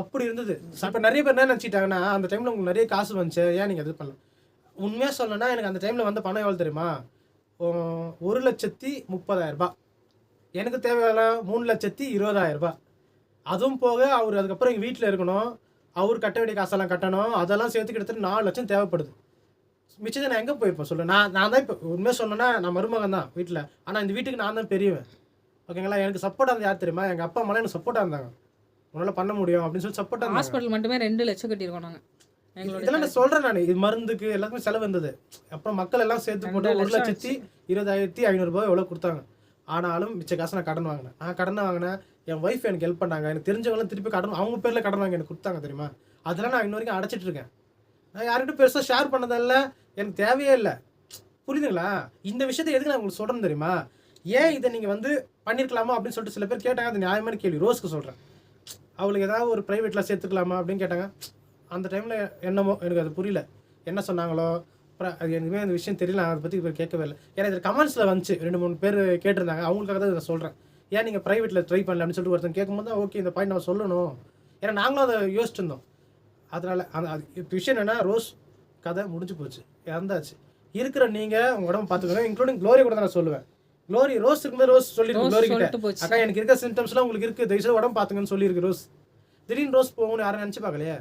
அப்படி இருந்தது. இப்போ நிறைய பேர் என்ன நினச்சிட்டாங்கன்னா அந்த டைமில் உங்களுக்கு நிறைய காசு வந்துச்சு. ஏன் நீங்கள் இது பண்ணல உண்மையாக சொல்லணும்னா எனக்கு அந்த டைமில் வந்த பணம் எவ்வளோ தெரியுமா? ஒரு லட்சத்தி முப்பதாயிரரூபா எனக்கு தேவையான மூணு லட்சத்தி இருபதாயிரரூபா அதுவும் போக அவர் அதுக்கப்புறம் எங்கள் வீட்டில் இருக்கணும். அவர் கட்ட வேண்டிய காசெல்லாம் கட்டணும். அதெல்லாம் சேர்த்து கிட்டத்தட்ட நாலு லட்சம் தேவைப்படுது. மிச்சத்தை நான் எங்கே போயிருப்பேன் சொல்லு நான் நான் தான் இப்போ உண்மையாக சொன்னேன்னா நான் மருமகன் தான் வீட்டில் ஆனால் இந்த வீட்டுக்கு நான் தான் பெரியவன். ஓகேங்களா? எனக்கு சப்போர்ட்டாக இருந்தது யார் தெரியுமா? எங்கள் அப்பா அம்மாலாம் எனக்கு சப்போர்ட்டாக இருந்தாங்க. உன்னால் பண்ண முடியும் அப்படின்னு சொல்லி இருந்தாங்க. ஹாஸ்பிட்டல் மட்டுமே ரெண்டு லட்சம் கட்டியிருக்கோம் நாங்கள் இதெல்லாம் நான் சொல்றேன் நான். இது மருந்துக்கு எல்லாத்துக்கும் செலவு இருந்தது. அப்புறம் மக்கள் எல்லாம் சேர்த்து போட்டு ஒரு லட்சத்தி இருபதாயிரத்தி ஐநூறுரூபா எவ்வளோ கொடுத்தாங்க. ஆனாலும் மிச்ச காசு நான் கடன் வாங்கினேன். நான் கடன் வாங்கினேன் என் ஒய்ஃப் எனக்கு ஹெல்ப் பண்ணாங்க. எனக்கு தெரிஞ்சவங்களாம் திருப்பி கடன் அவங்க பேர்ல கடன் வாங்கி எனக்கு கொடுத்தாங்க தெரியுமா? அதெல்லாம் நான் இன்ன வரைக்கும் அடைச்சிட்டு இருக்கேன். நான் யார்கிட்ட பெருசாக ஷேர் பண்ணதில்ல. எனக்கு தேவையே இல்லை. புரியுதுங்களா? இந்த விஷயத்தை எதுக்கு நான் உங்களுக்கு சொல்கிறேன் தெரியுமா? ஏன் இதை நீங்கள் வந்து பண்ணியிருக்கலாமா அப்படின்னு சொல்லிட்டு சில பேர் கேட்டாங்க. அது நியாயமான கேள்வி. ரோஸ்க்கு சொல்கிறேன் அவளுக்கு ஏதாவது ஒரு ப்ரைவேட்டில் சேர்த்துக்கலாமா அப்படின்னு கேட்டாங்க. அந்த டைமில் என்னமோ எனக்கு அது புரியல. என்ன சொன்னாங்களோ? அப்புறம் அது எனக்குமே அந்த விஷயம் தெரியல. அதை பற்றி இப்போ கேட்கவே இல்லை. ஏன்னா இது கமெண்ட்ஸில் வந்துச்சு. ரெண்டு மூணு பேர் கேட்டிருந்தாங்க. அவங்களுக்காக தான் நான் சொல்கிறேன் ஏன் நீங்கள் ப்ரைவேட்டில் ட்ரை பண்ணல அப்படின்னு சொல்லிட்டு ஒருத்தன் கேட்கும்போது தான் ஓகே இந்த பாயிண்ட் நம்ம சொல்லணும். ஏன்னா நாங்களும் அதை யோசிச்சிருந்தோம். அதனால் அந்த விஷயம் என்னென்னா ரோஸ் கதை முடிஞ்சு போச்சு இறந்தாச்சு. இருக்கிற நீங்கள் உங்கள் உடம்பு பார்த்துக்கோங்க இன்க்ளூடிங் க்ளோரி கூட நான் சொல்லுவேன். க்ளோரி ரோஸ் இருக்கும்போது ரோஸ் சொல்லிருக்கு ரோஸ் க்ளோரி கிட்ட. அக்கா எனக்கு இருக்க சிம்டம்ஸ்லாம் உங்களுக்கு இருக்குது தயவுசெய்து உடம்பு பார்த்துங்கன்னு சொல்லியிருக்கு ரோஸ் திடீர்னு ரோஸ் போகணும்னு யாரும் நினச்சி பார்க்கலையே?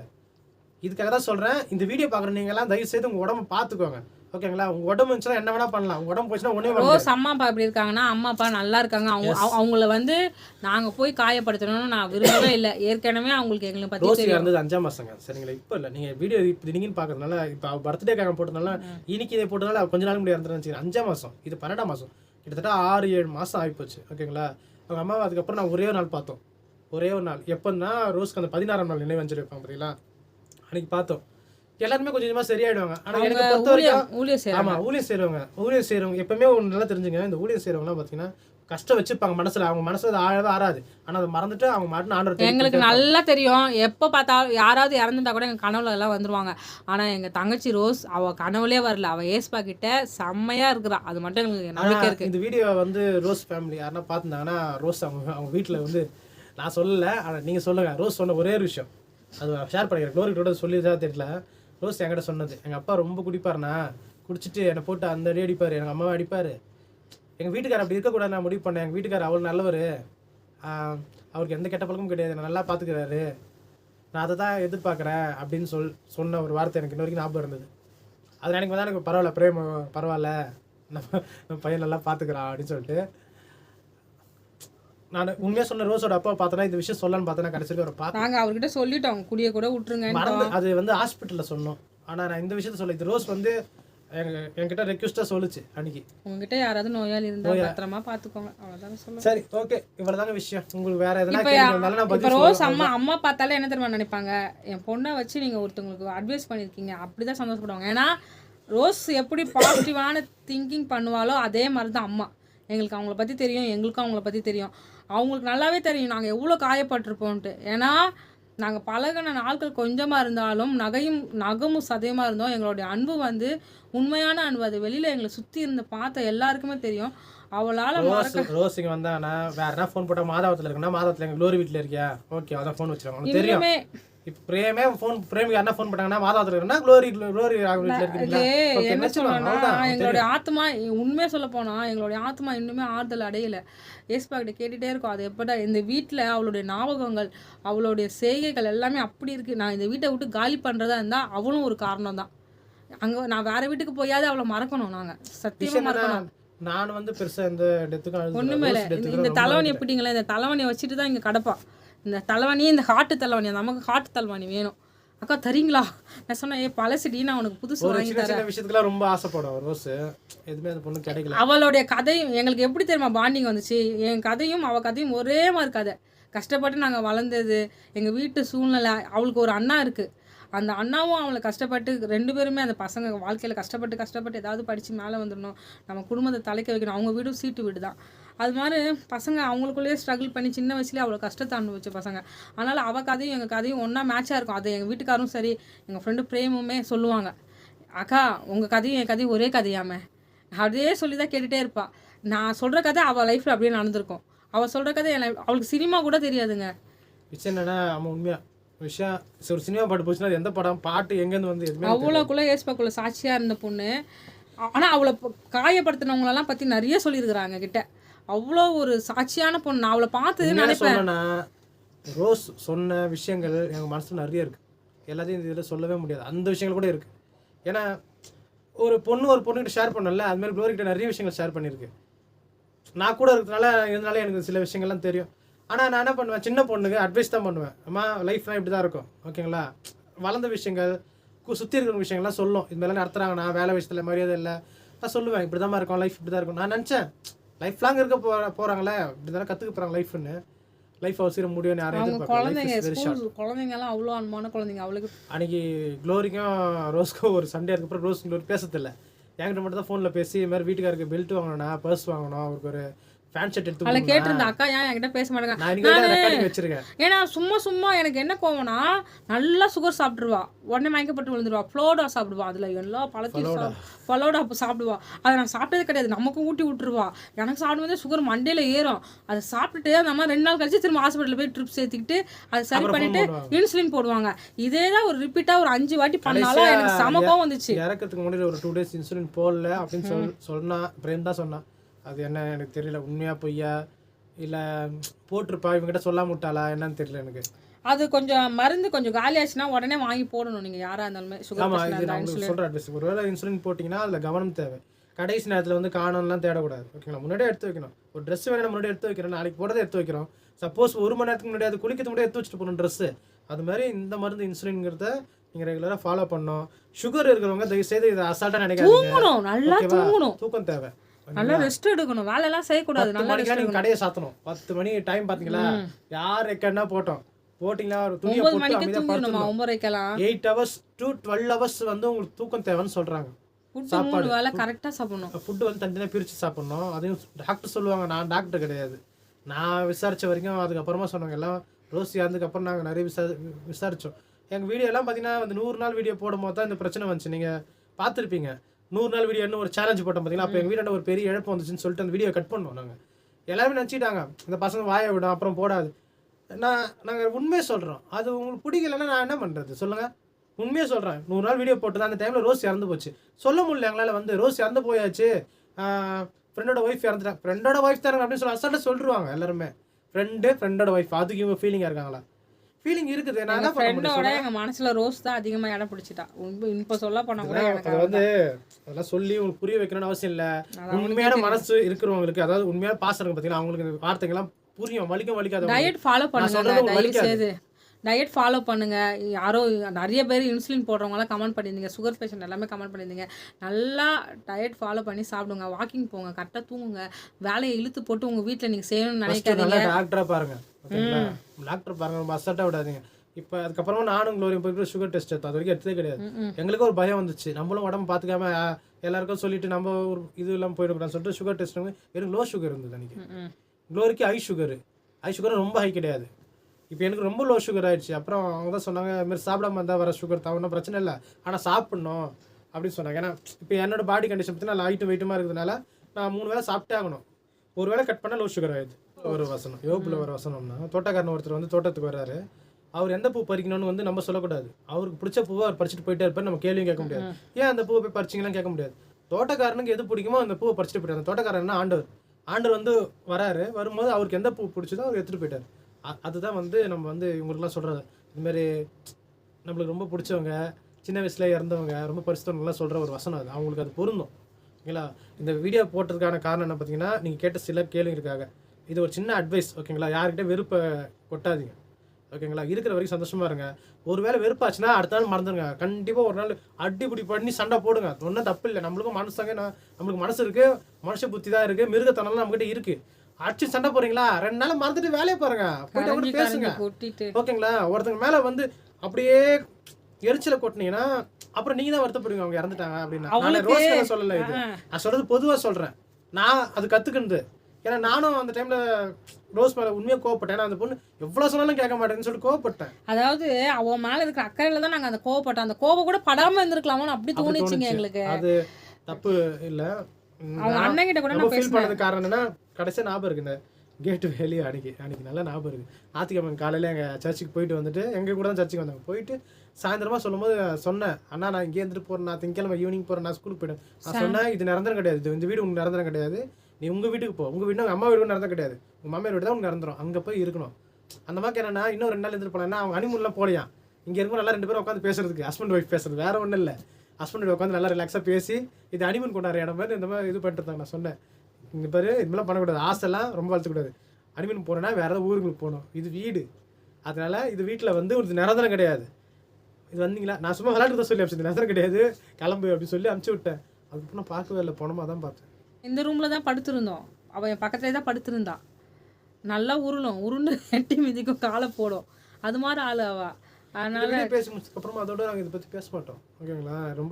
இதுக்காக தான் சொல்கிறேன் இந்த வீடியோ பார்க்குற நீங்களாம் தயவு செய்து உங்கள் உடம்பு பார்த்துக்கோங்க ஓகேங்களா? உங்கள் உடம்பு இருந்துச்சுன்னா என்ன வேணால் பண்ணலாம். உடம்பு போச்சுன்னா பண்ண ரோஸ் அம்மா அப்பா எப்படி இருக்காங்கன்னா அம்மா அப்பா நல்லா இருக்காங்க. அவங்க அவ- அவங்கள வந்து நாங்க போய் காயப்படுத்தணும்னு நான் விரும்பவே இல்லை. ஏற்கனவே அவங்களுக்கு எங்களை பத்தி தெரியும். இறந்தது அஞ்சாம் மாசங்க. சரிங்களா? இப்போ இல்லை. நீங்கள் வீடியோ இப்போ திடீர்னு பார்க்கறதுனால இப்போ அவள் பர்த்டேக்காக போட்டதுனால இன்னைக்கு இதை போட்டதுனால கொஞ்ச நாள் முன்னாடி இறந்துருந்துச்சு அஞ்சாம் மாதம் இது பன்னெண்டாம் மாதம் கிட்டத்தட்ட ஆறு ஏழு மாதம் ஆகிப்போச்சு ஓகேங்களா? அவங்க அம்மாவை அதுக்கப்புறம் நான் ஒரே ஒரு நாள் பார்த்தோம். ஒரே ஒரு நாள். எப்போன்னா ரோஸ்க்கு அந்த பதினாறாம் நாள் நினைவஞ்சலி வைப்பாங்க பார்த்தீங்களா அன்னைக்கு பார்த்தோம். எல்லாருமே கொஞ்சம் கொஞ்சமா சரியாயிடுவாங்க. ஆனா எனக்கு பொறுத்த வரைக்கும் ஊழியம் ஊழியம் செய்யறாங்க. ஆமா ஊழியம் செய்றவங்க. ஊழியம் செய்றவங்க. எப்பவுமே ஒன்று நல்லா தெரிஞ்சுங்க. இந்த ஊழியம் செய்றவங்கலாம் பாத்தீங்கன்னா கஷ்டம் வச்சுப்பாங்க மனசுல. அவங்க மனசுல அது ஆழவே ஆறாது. ஆனா அதை மறந்துட்டு அவங்க மாட்டு ஆண்டவர் எங்களுக்கு நல்லா தெரியும். எப்போ பார்த்தாலும் யாராவது இறந்துட்டா கூட எங்கள் கனவுல எல்லாம் வந்துருவாங்க. ஆனால் எங்கள் தங்கச்சி ரோஸ் அவள் கனவுலே வரல. அவள் ஏஸ்பா கிட்ட செம்மையாக இருக்கிறா. அது மட்டும் எங்களுக்கு நம்பிக்கை இருக்கு. இந்த வீடியோ வந்து ரோஸ் ஃபேமிலி யாருன்னா பார்த்துருந்தாங்கன்னா ரோஸ் அவங்க அவங்க வீட்டில் வந்து நான் சொல்லல. ஆனா நீங்க சொல்லுங்க. ரோஸ் சொன்ன ஒரே ஒரு விஷயம். அது ஷேர் பண்ணிக்கிறேன். க்ளோரி கூட சொல்லிதான் தெரியல. ரோஸ் என்கிட்ட சொன்னது. எங்கள் அப்பா ரொம்ப குடிப்பார்ண்ணா. குடிச்சிட்டு என்னை போட்டு அந்த அடி அடிப்பார். எங்கள் அம்மாவை அடிப்பார். எங்கள் வீட்டுக்கார் அப்படி இருக்கக்கூடாது நான் முடிவு பண்ணேன். எங்கள் வீட்டுக்கார் அவ்வளோ நல்லவர். அவருக்கு எந்த கெட்ட பழக்கமும் கிடையாது. நான் நல்லா பார்த்துக்கிறாரு நான் அதை தான் எதிர்பார்க்குறேன் அப்படின்னு சொல் சொன்ன ஒரு வார்த்தை எனக்கு இன்ன வரைக்கும் ஞாபகம் இருந்தது. அது நினைக்கும் வந்தால் எனக்கு பரவாயில்ல பிரேம பரவாயில்ல. நம்ம நம்ம பையன் நல்லா பார்த்துக்கிறான் அப்படின்னு சொல்லிட்டு நான் உண்மையாக சொன்ன ரோஸோட அப்பா பார்த்தேன்னா இந்த விஷயம் சொல்லலான்னு பார்த்தேன்னா கடைசியில் ஒரு பார்த்து அவர்கிட்ட சொல்லிட்டோம். குடிய கூட விட்டுருங்க மறந்து அது வந்து ஹாஸ்பிட்டலில் சொன்னோம். ஆனால் நான் இந்த விஷயத்த சொல்ல இது ரோஸ் வந்து என்கிட்ட ரெக்வஸ்ட்டாக சொல்லுச்சு அன்னைக்கு. உங்ககிட்ட யாராவது நோயாளி இருந்தா பத்திரமா பார்த்துக்கோங்க. அவ்வளோதாங்க சொல்லுவேன் சரி ஓகே இவ்வளோதாங்க விஷயம். உங்களுக்கு வேற எதனா கேள்வி இப்போ ரோஸ். அம்மா அம்மா பார்த்தாலே என்ன தெரியுமா நினைப்பாங்க? என் பொண்ணை வச்சு நீங்கள் ஒருத்தவங்களுக்கு அட்வைஸ் பண்ணியிருக்கீங்க அப்படிதான் சந்தோஷப்படுவாங்க. ஏன்னா ரோஸ் எப்படி பாசிட்டிவான திங்கிங் பண்ணுவாலோ அதே மாதிரி தான் அம்மா. எங்களுக்கு அவங்கள பற்றி தெரியும் எங்களுக்கும் அவங்கள பற்றி தெரியும். அவங்களுக்கு நல்லாவே தெரியும் நாங்கள் எவ்வளோ காயப்பட்டிருப்போன்ட்டு ஏன்னா நாங்கள் பழகின நாட்கள் கொஞ்சமாக இருந்தாலும் நகையும் நகமும் சதயமாக இருந்தோம். எங்களுடைய அன்பு வந்து உண்மையான அன்பு. அது வெளியில் எங்களை சுற்றி இருந்து பார்த்த எல்லாருக்குமே தெரியும். அவளால் ரோஸ் ரோஸ் இங்க வந்தாங்கன்னா வேற என்ன ஃபோன் போட்டா மாதாவத்துல இருக்குன்னா மாதாவத்துல எங்க க்ளோரி வீட்ல இருக்கியா? ஓகே அதான் ஃபோன் வச்சிருக்காங்க. உனக்கு தெரியும். இப்போ பிரேமே ஃபோன் பிரேமுக்கு யாரா ஃபோன் பண்ணாங்கன்னா மாதாவத்துல இருக்குன்னா க்ளோரி க்ளோரி என்ன. சொல்லணும்னா எங்களுடைய ஆத்மா உண்மையாக சொல்ல போனா எங்களுடைய ஆத்மா இன்னுமே ஆறுதல் அடையல. ஏஸ்பா கிட்ட கேட்டுட்டே இருக்கோம். அது எப்படா இந்த வீட்டில் அவளுடைய ஞாபகங்கள் அவளுடைய செய்கைகள் எல்லாமே அப்படி இருக்கு. நான் இந்த வீட்டை விட்டு காலி பண்றதா இருந்தா அவளும் ஒரு காரணம் தான் அங்க நான் வேற வீட்டுக்கு போயாவது அவளை மறக்கணும் நாங்க. சத்தியமா விஷயம் மறக்கணும். நான் வந்து பெருசா இந்த டெத்துக்கும் அழுது ஒண்ணுமே இல்லை. இந்த- இந்த தலைவணி எப்படிங்களா இந்த தலைவணியை வச்சுட்டு தான் இங்க கடப்பா இந்த தலைவணி இந்த ஹாட்டு தலைவணி நமக்கு ஹாட்டு தலைவணி வேணும். அக்கா தரீங்களா? நான் சொன்னேன் ஏ பழசுடி நான் உனக்கு புதுசு வாங்கி சின்ன விஷயத்துக்குலாம் ரொம்ப ஆசைப்படும் ரோஸ் எதுவுமே அந்த பொண்ணு கிடைக்கல. அவளுடைய கதையும் எங்களுக்கு எப்படி தெரியுமா பாண்டிங் வந்துச்சு? என் கதையும் அவள் கதையும் ஒரே மாதிரி கதை. கஷ்டப்பட்டு நாங்கள் வளர்ந்தது எங்கள் வீட்டு சூழ்நிலை அவளுக்கு ஒரு அண்ணா இருக்குது அந்த அண்ணாவும் அவளை கஷ்டப்பட்டு ரெண்டு பேருமே அந்த பசங்க வாழ்க்கையில் கஷ்டப்பட்டு கஷ்டப்பட்டு ஏதாவது படித்து மேலே வந்துடணும். நம்ம குடும்பத்தை தலைக்க வைக்கணும். அவங்க வீடும் சீட்டு வீடு தான். அது மாதிரி பசங்க அவங்களுக்குள்ளேயே ஸ்ட்ரகிள் பண்ணி சின்ன வயசுலேயே அவ்வளோ கஷ்டத்தை அனுபவிச்ச பசங்க. அதனால் அவள் கதையும் எங்கள் கதையும் ஒன்றா மேட்சாக இருக்கும். அது எங்கள் வீட்டுக்காரும் சரி எங்கள் ஃப்ரெண்டு பிரேமுமே சொல்லுவாங்க. அக்கா உங்கள் கதையும் என் கதையும் ஒரே கதையாம. அப்படியே சொல்லி தான் கேட்டுகிட்டே இருப்பாள் நான் சொல்கிற கதை அவள் லைஃப்பில் அப்படியே நடந்திருக்கும். அவள் சொல்கிற கதை என் அவளுக்கு சினிமா கூட தெரியாதுங்க. விஷயம் என்னன்னா அவன் உண்மையா விஷயம். ஒரு சினிமா பாட்டு போச்சுன்னா அது எந்த படம்? பாட்டு எங்கேருந்து வந்து எதுவுமே அவ்வளோக்குள்ளே ஏஸ்பாக்குள்ள சாட்சியாக இருந்த பொண்ணு. ஆனால் அவளை காயப்படுத்தினவங்களெல்லாம் பற்றி நிறைய சொல்லியிருக்கிறாங்க கிட்ட. அவ்வளோ ஒரு சாட்சியான பொண்ணு. நான் அவளை பார்த்து நினைப்பேன். ரோஸ் சொன்ன விஷயங்கள் எங்கள் மனசுல நிறைய இருக்கு. எல்லாத்தையும் இந்த இதில் சொல்லவே முடியாது. அந்த விஷயங்கள் கூட இருக்கு. ஏன்னா ஒரு பொண்ணு ஒரு பொண்ணுகிட்ட ஷேர் பண்ணல அது மாதிரி க்ளோரி கிட்ட நிறைய விஷயங்கள் ஷேர் பண்ணியிருக்கு. நான் கூட இருக்கிறதுனால இருந்தனால எனக்கு சில விஷயங்கள்லாம் தெரியும். ஆனால் நான் என்ன பண்ணுவேன்? சின்ன பொண்ணுக்கு அட்வைஸ் தான் பண்ணுவேன். அம்மா லைஃப்லாம் இப்படி தான் இருக்கும். ஓகேங்களா? வளர்ந்த விஷயங்கள் சுத்தி இருக்கிற விஷயங்கள்லாம் சொல்லும். இது மாதிரிலாம் நடத்துறாங்கண்ணா வேலை விஷயத்தில் மரியாதை இல்லை. நான் சொல்லுவேன் இப்படி தான் இருக்கும். லைஃப் இப்படி தான் இருக்கும். நான் நினச்சேன் லைஃப் லாங் இருக்க போற போகிறாங்களே இப்படி தானே கற்றுக்க போகிறாங்க லைஃப்னு லைஃப் அவசியம் முடியும்னு யாரும் குழந்தைங்க குழந்தைங்கலாம் அவ்வளோ அன்பான குழந்தைங்க. அவளுக்கு அன்னைக்கு க்ளோரிக்கும் ரோஸ்க்கும் ஒரு சண்டே அதுக்கப்புறம் ரோஸ் க்ளோரி பேசத்தில்ல. என்கிட்ட மட்டும் தான் ஃபோனில் பேசி இது மாதிரி வீட்டுக்காருக்கு பெல்ட் வாங்கணும்னா பர்ஸ் வாங்கணும். அவருக்கு ஒரு ஃபேன் ஷர்ட் எடுத்து அவளை கொடுக்கணும். கேட்டிருந்தா அக்கா ஏன் என்கிட்ட பேச மாட்டேங்க? ஏன்னா சும்மா சும்மா எனக்கு என்ன கோவம்னா நல்லா சுகர் சாப்பிட்ருவா உடனே மயக்கப்பட்டு விழுந்துருவா. ஃப்ளோடா சாப்பிடுவா. அதில் எல்லா பழத்தையும் சாப் ஃபலோடா சாப்பிடுவா. அதை நான் சாப்பிட்டதே கிடையாது. நமக்கும் ஊட்டி விட்டுருவா. எனக்கு சாப்பிடும்போதே சுகர் மண்டையில் ஏறும். அதை சாப்பிட்டுட்டு அந்த மாதிரி ரெண்டு நாள் கழிச்சு திரும்ப ஹாஸ்பிட்டலில் போய் ட்ரிப் சேர்த்துக்கிட்டு அதை சரி பண்ணிட்டு. இன்சுலின் போடுவாங்க. இதே தான் ஒரு ரிப்பீட்டாக ஒரு அஞ்சு வாட்டி பண்ணாலும் எனக்கு சமக்கம் வந்துச்சு. இறக்கிறதுக்கு முன்னாடி ஒரு டூ டேஸ் இன்சுலின் போடல அப்படின்னு சொல் சொன்னா பிரேம் தான் சொன்னான் அது என்ன எனக்கு தெரியல உண்மையா பொய்யா? இல்லை போட்டிருப்பா இவங்ககிட்ட சொல்லாம விட்டாளா? என்னன்னு தெரியல எனக்கு. அது கொஞ்சம் மருந்து கொஞ்சம் காலி ஆச்சுன்னா உடனே வாங்கி போடணும். நீங்கள் யாராக இருந்தாலுமே சுகர் ஆமா பிரச்சனை இது நான் உங்களுக்கு சொல்ற அட்வைஸ் ஒருவேளை இன்சுலின் போட்டிங்கன்னா அதில் கவனம் தேவை. கடைசி நேரத்தில் வந்து காணோம்லாம் தேடக்கூடாது. ஓகேங்களா? முன்னாடியே எடுத்து வைக்கணும். ஒரு ட்ரெஸ் வேணும் முன்னாடி எடுத்து வைக்கிறோம். நாளைக்கு போடுறதை எடுத்து வைக்கிறோம். சப்போஸ் ஒரு மணி நேரத்துக்கு முன்னாடி அது குளிக்கிறதுக்கு முன்னாடி எடுத்து வச்சுட்டு போகணும் ட்ரெஸ்ஸு அது மாதிரி இந்த மருந்து இன்சுலின்ங்கிறத நீங்கள் ரெகுலராக ஃபாலோ பண்ணணும். சுகர் இருக்கிறவங்க தயவு செய்து இதை அசால்ட்டாக நினைக்காதீங்க. நல்லா? தூங்கணும். தூக்கம் தேவை. நல்லா ரெஸ்ட் எடுக்கணும். வேலையெல்லாம் செய்யக்கூடாது. நல்லா மணிக்கெல்லாம் நீங்க கடையை சாத்தணும். பத்து மணி டைம் பாத்தீங்களா? யார் ரெக்கர்ட்னா போட்டோம்? போட்டிங்களா? ஒரு துணியை போட்டு படுத்துடணும் ஒன்பரைக்கெல்லாம் eight hours to twelve hours வந்து உங்களுக்கு தூக்கம் தேவைன்னு சொல்கிறாங்க ஃபுட்டு மூணு வேளை கரெக்டாக சாப்பிடணும். ஃபுட்டு வந்து தனித்தனியாக பிரித்து சாப்பிட்ணும். அதையும் டாக்டர் சொல்லுவாங்க. நான் டாக்டர் கிடையாது. நான் விசாரித்த வரைக்கும் அதுக்கப்புறமா சொன்னாங்க. எல்லாம் ரோசி இறந்ததுக்கப்புறம் நாங்கள் நிறைய விசாரி விசாரித்தோம் எங்கள் வீடியோலாம் பார்த்தீங்கன்னா அந்த நூறு நாள் வீடியோ போடும்போது தான் இந்த பிரச்சனை வந்துச்சு. நீங்கள் பார்த்துருப்பீங்க. நூறு நாள் வீடியோ ஒரு சேலஞ்ச் போட்டோம் பார்த்தீங்கன்னா அப்போ எங்கள் வீட்டாண்ட ஒரு பெரிய இழப்பு வந்துச்சுன்னு சொல்லிட்டு அந்த வீடியோ கட் பண்ணோம் நாங்கள் எல்லாருமே நினச்சிட்டாங்க இந்த பசங்க வாயை விடும் அப்புறம் போடாது. நான் நாங்கள் உண்மையை சொல்கிறோம் அது உங்களுக்கு பிடிக்கலன்னா நான் என்ன பண்ணுறது சொல்லுங்கள் உண்மையாக சொல்கிறேன் நூறு நாள் வீடியோ போட்டு அந்த டைமில் ரோஸ் இறந்து போச்சு. சொல்ல முடியல எங்களால் வந்து. ரோஸ் இறந்து போயாச்சு. ஃப்ரெண்டோட ஒய்ஃப் இறந்துட்டாங்க. ஃப்ரெண்டோட ஒய்ஃப் தானே அப்படின்னு சொல்லி அசால்ட்டாக சொல்லிடுவாங்க எல்லாருமே. ஃப்ரெண்டு ஃப்ரெண்டோட ஒய்ஃப் அதுக்கு இவங்க ஃபீலிங்காக இருக்காங்களா? ஃபீலிங் இருக்குது. நான் ஃப்ரெண்டோட எங்க மனசுல ரோஸ் தான் அதிகமா இடம் பிடிச்சிட்டா. இப்ப- சொல்ல போனா கூட எனக்கு அது வந்து அதெல்லாம் சொல்லி உங்களுக்கு புரிய வைக்கணும்னு அவசியம் இல்லை. உண்மையான மனசு இருக்கிறவங்களுக்கு அதாவது உண்மையான பாசம் இருக்கு பார்த்தீங்கன்னா அவங்களுக்கு இந்த வார்த்தைகள்லாம் புரியும். வலிக்கும் வலிக்காத டயட் ஃபாலோ பண்ணுங்க டயட் ஃபாலோ பண்ணுங்க. யாரோ நிறைய பேர் இன்சுலின் போடுறவங்கலாம் கமெண்ட் பண்ணியிருந்தீங்க. சுகர் பேஷண்ட் எல்லாமே கமெண்ட் பண்ணியிருந்தீங்க. நல்லா டயட் ஃபாலோ பண்ணி சாப்பிடுங்க. வாக்கிங் போங்க கரெக்டாக தூங்குங்க. வேலையை இழுத்து போட்டு உங்க வீட்டில் நீங்க செய்யணும்னு நினைக்காதீங்க. நல்லா டாக்டரா பாருங்க. ஓகேங்களா? டாக்டர் பாருங்க ரொம்ப அசட்டா விடாதீங்க. இப்போ அதுக்கப்புறமா நானும் க்ளோரியும் போய் சுகர் டெஸ்ட் எடுத்தோம். அது வரைக்கும் எடுத்ததே கிடையாது. எங்களுக்கு ஒரு பயம் வந்துச்சு. நம்மளும் உடம்பு பார்த்துக்காம எல்லாருக்கும் சொல்லிட்டு நம்ம ஒரு இது இல்லாமல் போயிடக்கூடாதுன்னு சொல்லிட்டு சுகர் டெஸ்ட் எனக்கு லோ சுகர் இருந்தது அன்னைக்கு. ம். க்ளோரிக்கு ஹை சுகர் ஹை சுகர் ரொம்ப ஹை கிடையாது. இப்போ எனக்கு ரொம்ப லோ சுகர் ஆயிடுச்சு. அப்புறம் அவங்க தான் சொன்னாங்க இது மாதிரி சாப்பிடாம இருந்தால் வர சுகர் தான். ஒன்றும் பிரச்சனை இல்லை. ஆனால் சாப்பிட்ணும். அப்படின்னு சொன்னாங்க. ஏன்னா இப்போ என்னோட பாடி கண்டிஷன் பற்றி நான் லைட்டு வெயிட்டுமா இருக்கிறதுனால நான் மூணு வேளை சாப்பிட்டே ஆகணும். ஒரு வேளை கட் பண்ணால் லோ சுகர் ஆயிடுது. ஒரு வசனம் யோபில் ஒரு வசனம்னா தோட்டக்காரன் ஒருத்தர் வந்து தோட்டத்துக்கு வர்றாரு. அவர் எந்த பூ பறிக்கணும்னு வந்து நம்ம சொல்லக்கூடாது. அவருக்கு பிடிச்ச பூவை அவர் பறிச்சுட்டு போயிட்டே இருப்பார் நம்ம கேள்வியும் கேட்க முடியாது. ஏன் அந்த பூவை போய் பறிச்சிங்கலாம் கேட்க முடியாது. தோட்டக்காரனுக்கு எது பிடிக்குமோ அந்த பூவை பறிச்சுட்டு போயிட்டார். அந்த தோட்டக்காரன் என்ன ஆண்டவர். ஆண்டவர் வந்து வராரு. வரும்போது அவருக்கு எந்த பூ பிடிச்சதோ அவர் எடுத்துகிட்டு போயிட்டார். அதுதான் வந்து நம்ம வந்து இவங்களுக்குலாம் சொல்கிறது இதுமாரி நம்மளுக்கு ரொம்ப பிடிச்சவங்க சின்ன வயசுல இறந்தவங்க ரொம்ப பரிசுத்தவங்கலாம் சொல்கிற ஒரு வசனம் அது. அவங்களுக்கு அது பொருந்தும். ஓகேங்களா? இந்த வீடியோ போட்டதுக்கான காரணம் என்ன பார்த்தீங்கன்னா நீங்கள் கேட்ட சில கேள்விகளுக்காக. இது ஒரு சின்ன அட்வைஸ் ஓகேங்களா யார்கிட்ட வெறுப்பை கொட்டாதீங்க. ஓகேங்களா இருக்கிற வரைக்கும் சந்தோஷமா இருங்க. ஒருவேளை வெறுப்பாச்சுன்னா அடுத்த நாள் மறந்துடுங்க கண்டிப்பாக ஒரு நாள் அடிபிடி பண்ணி சண்டை போடுங்க. ஒன்றும் தப்பு இல்லை. நம்மளுக்கும் மனசாங்க நம்மளுக்கு மனசு இருக்கு. மனுஷ புத்தி தான் இருக்கு. மிருகத்தனம்லாம் நம்மகிட்ட இருக்கு. அடிச்சு சண்டை போறீங்களா ரெண்டு நாள் மறந்துட்டு வேலையை பாருங்க. போயிட்டு கரைஞ்சி கூட பேசுங்க. ஓகேங்களா ஒருத்தங்க மேல வந்து அப்படியே எரிச்சலை கொட்டினீங்கன்னா அப்புறம் நீங்க தான் வருத்தப்படுவீங்க. அவங்க இறந்துட்டாங்க அப்படின்னு. நான் ரோஸ் சொல்லல இது. நான் சொல்றது பொதுவா சொல்றேன். நான் அது கத்துக்கினது ஏன்னா நானும் அந்த டைம்ல ரோஸ் மேல உண்மையா கோவப்பட்டேன். அந்த பொண்ணு எவ்வளவு சொன்னாலும் கேட்க மாட்டேன்னு சொல்லிட்டு கோவப்பட்டேன். அதாவது அவன் மேல இருக்கிற அக்கறையில தான் நாங்க அந்த கோவப்பட்டோம். அந்த கோவம் கூட படாம இருந்திருக்கலாமோன்னு அப்படி அப்படி தோணுச்சுங்க தோணுச்சு. எங்களுக்கு. அது தப்பு இல்ல. அவங்க அண்ணன் கிட்ட கூட நான் ஃபீல் பண்ணது காரணம் என்னன்னா கடைசியா ஞாபகம் இருக்கு இந்த கேட்டு வெளியே அன்னைக்கு அன்னைக்கு நல்லா ஞாபகம் இருக்கு. ஞாத்திக்கிழமை காலையில எங்க சர்ச்சுக்கு போயிட்டு வந்துட்டு எங்க கூட தான் சர்ச்சுக்கு வந்தாங்க. போயிட்டு சாயந்தரமா சொல்லும்போது சொன்னேன் அண்ணா நான் இங்கே இருந்துட்டு போறேன். நான் திங்கக்கிழமை ஈவினிங் போறேன். நான் ஸ்கூலுக்கு போயிட்டேன் நான் சொன்னேன் இது நிரந்தரம் கிடையாது. இது இந்த வீடு உங்க நிரந்தரம் கிடையாது. நீ உங்கள் வீட்டுக்கு போ. உங்கள் வீடு அம்மா வீடு நடந்த கிடையாது. உங்கள் மாமியார் வீடு தான் உங்க நடந்துடும் அங்கே போய் இருக்கணும். அந்த மாதிரி என்னன்னா இன்னும் ரெண்டு நாள் எழுந்துட்டு போனேன்னா அவங்க ஹனிமூன்லாம் போலையாம் இங்கே இருக்கும் நல்லா ரெண்டு பேரும் உட்காந்து பேசுறதுக்கு ஹஸ்பண்ட் ஒய்ஃப் பேசுறது வேற ஒன்றும் இல்லை. ஹஸ்பண்ட் உட்காந்து நல்லா ரிலாக்ஸாக பேசி இது அனிமன் கொண்டாடுற இடம் மாதிரி இந்த மாதிரி இது பண்ணிட்டு நான் சொன்னேன். இந்த பேர் இது மாதிரிலாம் பண்ணக்கூடாது. ஆசைலாம் ரொம்ப வளர்த்துக்கூடாது. அனிமன் போனேன்னா வேறு ஏதாவது ஊருக்கு போகணும். இது வீடு. அதனால் இது வீட்டில் வந்து ஒரு நிரந்தரம் கிடையாது. இது வந்தீங்களா? நான் சும்மா விளையாட்டு தான் சொல்லி அமிச்சு நிரந்தரம் கிடையாது. கிளம்பு அப்படின்னு சொல்லி அமுச்சு விட்டேன். அதுக்கப்புறம் நான் பார்க்கவே இல்லை. போனமாக தான் பார்த்தேன். இந்த ரூமில் தான் படுத்திருந்தோம். அவள் என் பக்கத்துலேயே தான் படுத்திருந்தா. நல்லா உருளும். உருண்டு எட்டி மிதிக்கும். காலை போடும். அது மாதிரி ஆள் அவள் அதனால பேசி முடிச்சதுக்கப்புறமா அதோட நாங்கள் இதை பற்றி பேச மாட்டோம். ஓகேங்களா? ரொம்ப